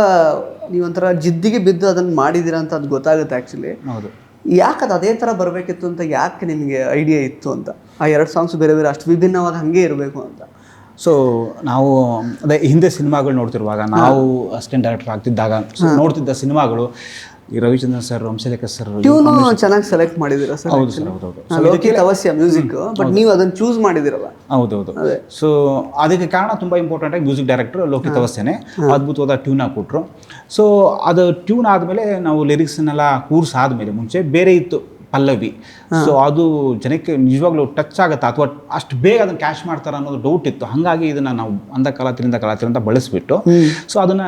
ನೀವೊಂಥರ ಜಿದ್ದಿಗೆ ಬಿದ್ದು ಅದನ್ನು ಮಾಡಿದ್ದೀರಾ ಅಂತ ಅದು ಗೊತ್ತಾಗುತ್ತೆ ಆ್ಯಕ್ಚುಲಿ ಹೌದು. ಯಾಕೆ ಅದು ಅದೇ ಥರ ಬರಬೇಕಿತ್ತು ಅಂತ ಯಾಕೆ ನಿಮಗೆ ಐಡಿಯಾ ಇತ್ತು ಅಂತ? ಆ ಎರಡು ಸಾಂಗ್ಸ್ ಬೇರೆ ಬೇರೆ ಅಷ್ಟು ವಿಭಿನ್ನವಾಗಿ ಹಾಗೆ ಇರಬೇಕು ಅಂತ. ಸೊ ನಾವು ಅದೇ ಹಿಂದೆ ಸಿನಿಮಾಗಳು ನೋಡ್ತಿರುವಾಗ ನಾವು ಅಸಿಸ್ಟೆಂಟ್ ಡೈರೆಕ್ಟರ್ ಆಗ್ತಿದ್ದಾಗ ನೋಡ್ತಿದ್ದ ಸಿನಿಮಾಗಳು ಈ Ravichandran sir Hamsalekha sir tune ಚೆನ್ನಾಗಿ ಸೆಲೆಕ್ಟ್ ಮಾಡಿದಿರ ಸರ್ ಹೌದು ಸರ್ ಹೌದು ಅವಶ್ಯ ಮ್ಯೂಸಿಕ್ ಬಟ್ ನೀವು ಅದನ್ನ ಚೂಸ್ ಮಾಡಿದಿರಲ್ಲ ಹೌದು ಅದೇ. ಸೊ ಅದಕ್ಕೆ ಕಾರಣ ತುಂಬಾ ಇಂಪಾರ್ಟೆಂಟ್ ಆಗಿ ಮ್ಯೂಸಿಕ್ ಡೈರೆಕ್ಟರ್ ಲೋಕಿತ್ ಅವಸ್ಥೆನೆ. ಅದ್ಭುತವಾದ ಟ್ಯೂನ್ ಆಗಿ ಕೊಟ್ಟರು ಸೊ ಅದು ಟ್ಯೂನ್ ಆದಮೇಲೆ ನಾವು ಲಿರಿಕ್ಸ್ನೆಲ್ಲ ಆದಮೇಲೆ ಮುಂಚೆ ಬೇರೆ ಇತ್ತು. ಪಲ್ಲವಿ. ಸೊ ಅದು ಜನಕ್ಕೆ ನಿಜವಾಗ್ಲೂ ಟಚ್ ಆಗುತ್ತಾ? ಅಥವಾ ಅಷ್ಟು ಬೇಗ ಅದನ್ನು ಕ್ಯಾಶ್ ಮಾಡ್ತಾರ ಅನ್ನೋದು ಡೌಟ್ ಇತ್ತು. ಹಾಗಾಗಿ ಇದನ್ನು ನಾವು ಅಂದ ಕಲಾತಿರಿಂದ ಕಲಾತಿರ ಅಂತ ಬಳಸ್ಬಿಟ್ಟು ಸೊ ಅದನ್ನು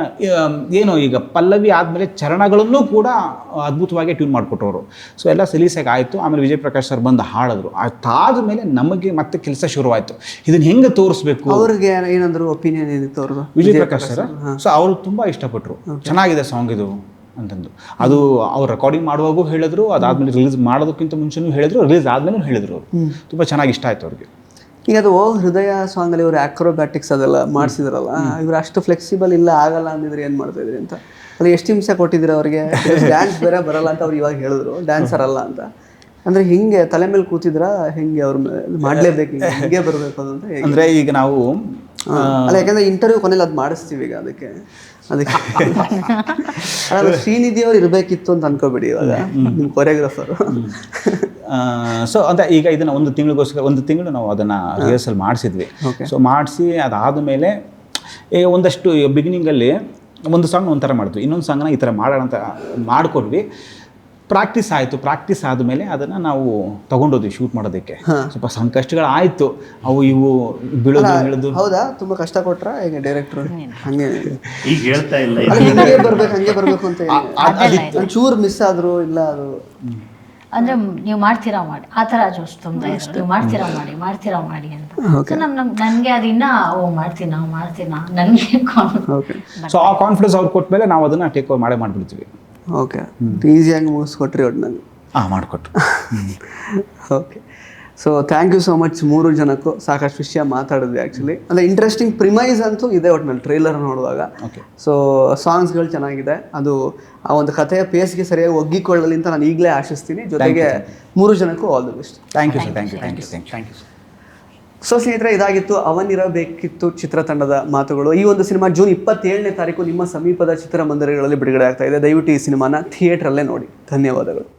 ಏನು ಈಗ ಪಲ್ಲವಿ ಆದಮೇಲೆ ಚರಣಗಳನ್ನು ಕೂಡ ಅದ್ಭುತವಾಗಿ ಟ್ಯೂನ್ ಮಾಡಿಕೊಟ್ಟವರು. ಸೊ ಎಲ್ಲ ಸಲೀಸಾಗಿ ಆಯಿತು. ಆಮೇಲೆ ವಿಜಯ್ ಪ್ರಕಾಶ್ ಸರ್ ಬಂದು ಹಾಡಿದ್ರು. ಅದಾದ ಮೇಲೆ ನಮಗೆ ಮತ್ತೆ ಕೆಲಸ ಶುರುವಾಯಿತು. ಇದನ್ನು ಹೆಂಗೆ ತೋರಿಸ್ಬೇಕು? ಅವ್ರಿಗೆ ಏನಂದ್ರು ಒಪಿನಿಯನ್ ಏನಿತ್ತು ಅವ್ರದ್ದು ವಿಜಯ್ ಪ್ರಕಾಶ್ ಸರ್? ಸೊ ಅವರು ತುಂಬ ಇಷ್ಟಪಟ್ಟರು ಚೆನ್ನಾಗಿದೆ ಸಾಂಗ್ ಇದು. ಅಂತಂದು. ಅದು ಅವ್ರು ರೆಕಾರ್ಡಿಂಗ್ ಮಾಡುವಾಗೂ ಹೇಳಿದ್ರು ಅದಾದ್ಮೇಲೆ ರಿಲೀಸ್ ಮಾಡೋದಕ್ಕಿಂತ ಮುಂಚೆನೂ ಹೇಳಿದ್ರು ರಿಲೀಸ್ ಆದ್ಮೇಲೆ ಹೇಳಿದ್ರು ಅವರು. ತುಂಬ ಚೆನ್ನಾಗಿ ಇಷ್ಟ ಆಯ್ತು ಅವ್ರಿಗೆ. ಈಗ ಅದು ಹೃದಯ ಸಾಂಗ್ ಅಲ್ಲಿ ಇವರು ಆಕ್ರೋಬ್ಯಾಟಿಕ್ಸ್ ಅದೆಲ್ಲ ಮಾಡಿಸಿದ್ರಲ್ಲ ಇವ್ರು ಅಷ್ಟು ಫ್ಲೆಕ್ಸಿಬಲ್ ಇಲ್ಲ ಆಗಲ್ಲ ಅಂದಿದ್ರೆ ಏನ್ ಮಾಡ್ತಾ ಇದ್ರಿ ಅಂತ? ಅಲ್ಲಿ ಎಷ್ಟು ಹಿಂಸೆ ಕೊಟ್ಟಿದ್ರೆ ಅವ್ರಿಗೆ? *laughs* ಡ್ಯಾನ್ಸ್ ಬೇರೆ ಬರಲ್ಲ ಅಂತ ಅವ್ರು ಇವಾಗ ಹೇಳಿದ್ರು ಡ್ಯಾನ್ಸರ್ ಅಲ್ಲ ಅಂತ. ಅಂದ್ರೆ ಹಿಂಗೆ ತಲೆ ಮೇಲೆ ಕೂತಿದ್ರ ಹೆಂಗೆ ಅವ್ರ ಮಾಡ್ಲೇಬೇಕು ಹಿಂಗೆ, ಬರಬೇಕು ಅಂತ ಅಂದ್ರೆ ಈಗ ನಾವು. ಅಲ್ಲ ಯಾಕಂದ್ರೆ ಇಂಟರ್ವ್ಯೂ ಕೊನೆಯಲ್ಲಿ ಅದು ಮಾಡಿಸ್ತೀವಿ ಈಗ ಅದಕ್ಕೆ. ಅದಕ್ಕೆ. ಅಲ್ಲ ಶ್ರೀನಿಧಿ ಅವ್ರು ಇರಬೇಕಿತ್ತು ಅಂತ ಅನ್ಕೋಬೇಡಿ ಇವಾಗ. ನಿಮ್ಮ ಕೊರಿಯೋಗ್ರಾಫರ್ ಸೊ ಅಂತ ಈಗ ಇದನ್ನ ಒಂದು ತಿಂಗಳಿಗೋಸ್ಕರ ಒಂದು ತಿಂಗಳು ನಾವು ಅದನ್ನ ರಿಹರ್ಸಲ್ ಮಾಡಿಸಿದ್ವಿ. ಸೊ ಮಾಡಿಸಿ ಅದಾದ ಮೇಲೆ ಈಗ ಒಂದಷ್ಟು ಬಿಗಿನಿಂಗಲ್ಲಿ ಒಂದು ಸಾಂಗ್ ಒಂಥರ ಮಾಡಿದ್ವಿ ಇನ್ನೊಂದು ಸಾಂಗ್ನ ಈ ಥರ ಮಾಡೋಣ ಅಂತ ಮಾಡಿಕೊಡ್ವಿ ಪ್ರಾಕ್ಟೀಸ್ ಆಯಿತು ಪ್ರಾಕ್ಟೀಸ್ ಆದಮೇಲೆ ಅದನ್ನು ನಾವು ತಗೊಂಡೋದ್ವಿ ಶೂಟ್ ಮಾಡೋದಕ್ಕೆ. ಸ್ವಲ್ಪ ಸಂಕಷ್ಟಗಳು ಆಯಿತು ಅವು ಇವು ಬೀಳೋದು ಹೇಳೋದು ಹೌದಾ? ತುಂಬಾ ಕಷ್ಟ ಕೊಟ್ರ ಈಗ ಡೈರೆಕ್ಟ್ರು ಹಂಗೆ. ಈಗ ಹೇಳ್ತಾ ಇಲ್ಲ ಹಂಗೆ ಬರ್ಬೇಕು ಹಂಗೆ ಬರ್ಬೇಕು ಅಂತ. ಚೂರ್ ಮಿಸ್ ಆದ್ರು ಇಲ್ಲ ಅದು. ಅಂದ್ರೆ ನೀವು ಮಾಡ್ತೀರಾ ಮಾಡಿ. ಆ ಥರ ಜೋಶ್ ತುಂಬ ಇಷ್ಟ ನೀವು ಮಾಡ್ತೀರಾ ಮಾಡಿ ಮಾಡ್ತೀರಾ ಮಾಡಿ ಅಂತ. ಸೊ ನಮ್ ನಮ್ ನನಗೆ ಅದು ಇನ್ನ ಓ ಮಾಡ್ತೀನಾ ಮಾಡ್ತೀನಾ ನನಗೆ ಓಕೆ ಸೊ ಆ ಕಾನ್ಫಿಡೆನ್ಸ್ ಅವ್ರು ಕೊಟ್ಮೇಲೆ ನಾವು ಅದನ್ನ ಟೇಕ್ ಓವರ್ ಮಾಡೇ ಮಾಡಿಬಿಡ್ತೀವಿ. ಓಕೆ ಈಸಿಯಾಗಿ ಮುಗಿಸ್ಕೊಟ್ರಿ ಒಟ್ಟಿನಲ್ಲಿ ಹಾಂ ಮಾಡಿಕೊಟ್ರು. Okay so thank you so much ಮೂರು ಜನಕ್ಕೂ. ಸಾಕಷ್ಟು ವಿಷಯ ಮಾತಾಡಿದ್ವಿ ಆ್ಯಕ್ಚುಲಿ ಅಂದರೆ ಇಂಟ್ರೆಸ್ಟಿಂಗ್ ಪ್ರಿಮೈಸ್ ಅಂತೂ ಇದೆ ಒಟ್ಟಿನಲ್ಲಿ ಟ್ರೈಲರ್ ನೋಡುವಾಗ. ಓಕೆ ಸೊ ಸಾಂಗ್ಸ್ಗಳು ಚೆನ್ನಾಗಿದೆ. ಅದು ಆ ಒಂದು ಕಥೆಯ ಪೇಸ್ಗೆ ಸರಿಯಾಗಿ ಒಗ್ಗಿಕೊಳ್ಳಲಿ ಅಂತ ನಾನು ಈಗಲೇ ಆಶಿಸ್ತೀನಿ. ಜೊತೆಗೆ ಮೂರು ಜನಕ್ಕೂ all the best thank you sir thank you thank you thank you thank you sir so ಸ್ನೇಹಿತರೆ, ಇದಾಗಿತ್ತು ಅವನಿರಬೇಕಿತ್ತು ಚಿತ್ರತಂಡದ ಮಾತುಗಳು. ಈ ಒಂದು ಸಿನಿಮಾ ಜೂನ್ ಇಪ್ಪತ್ತೇಳನೇ ತಾರೀಕು ನಿಮ್ಮ ಸಮೀಪದ ಚಿತ್ರಮಂದಿರಗಳಲ್ಲಿ ಬಿಡುಗಡೆ ಆಗ್ತಾ ಇದೆ. ದಯವಿಟ್ಟು ಈ ಸಿನಿಮಾನ ಥಿಯೇಟ್ರಲ್ಲೇ ನೋಡಿ. ಧನ್ಯವಾದಗಳು.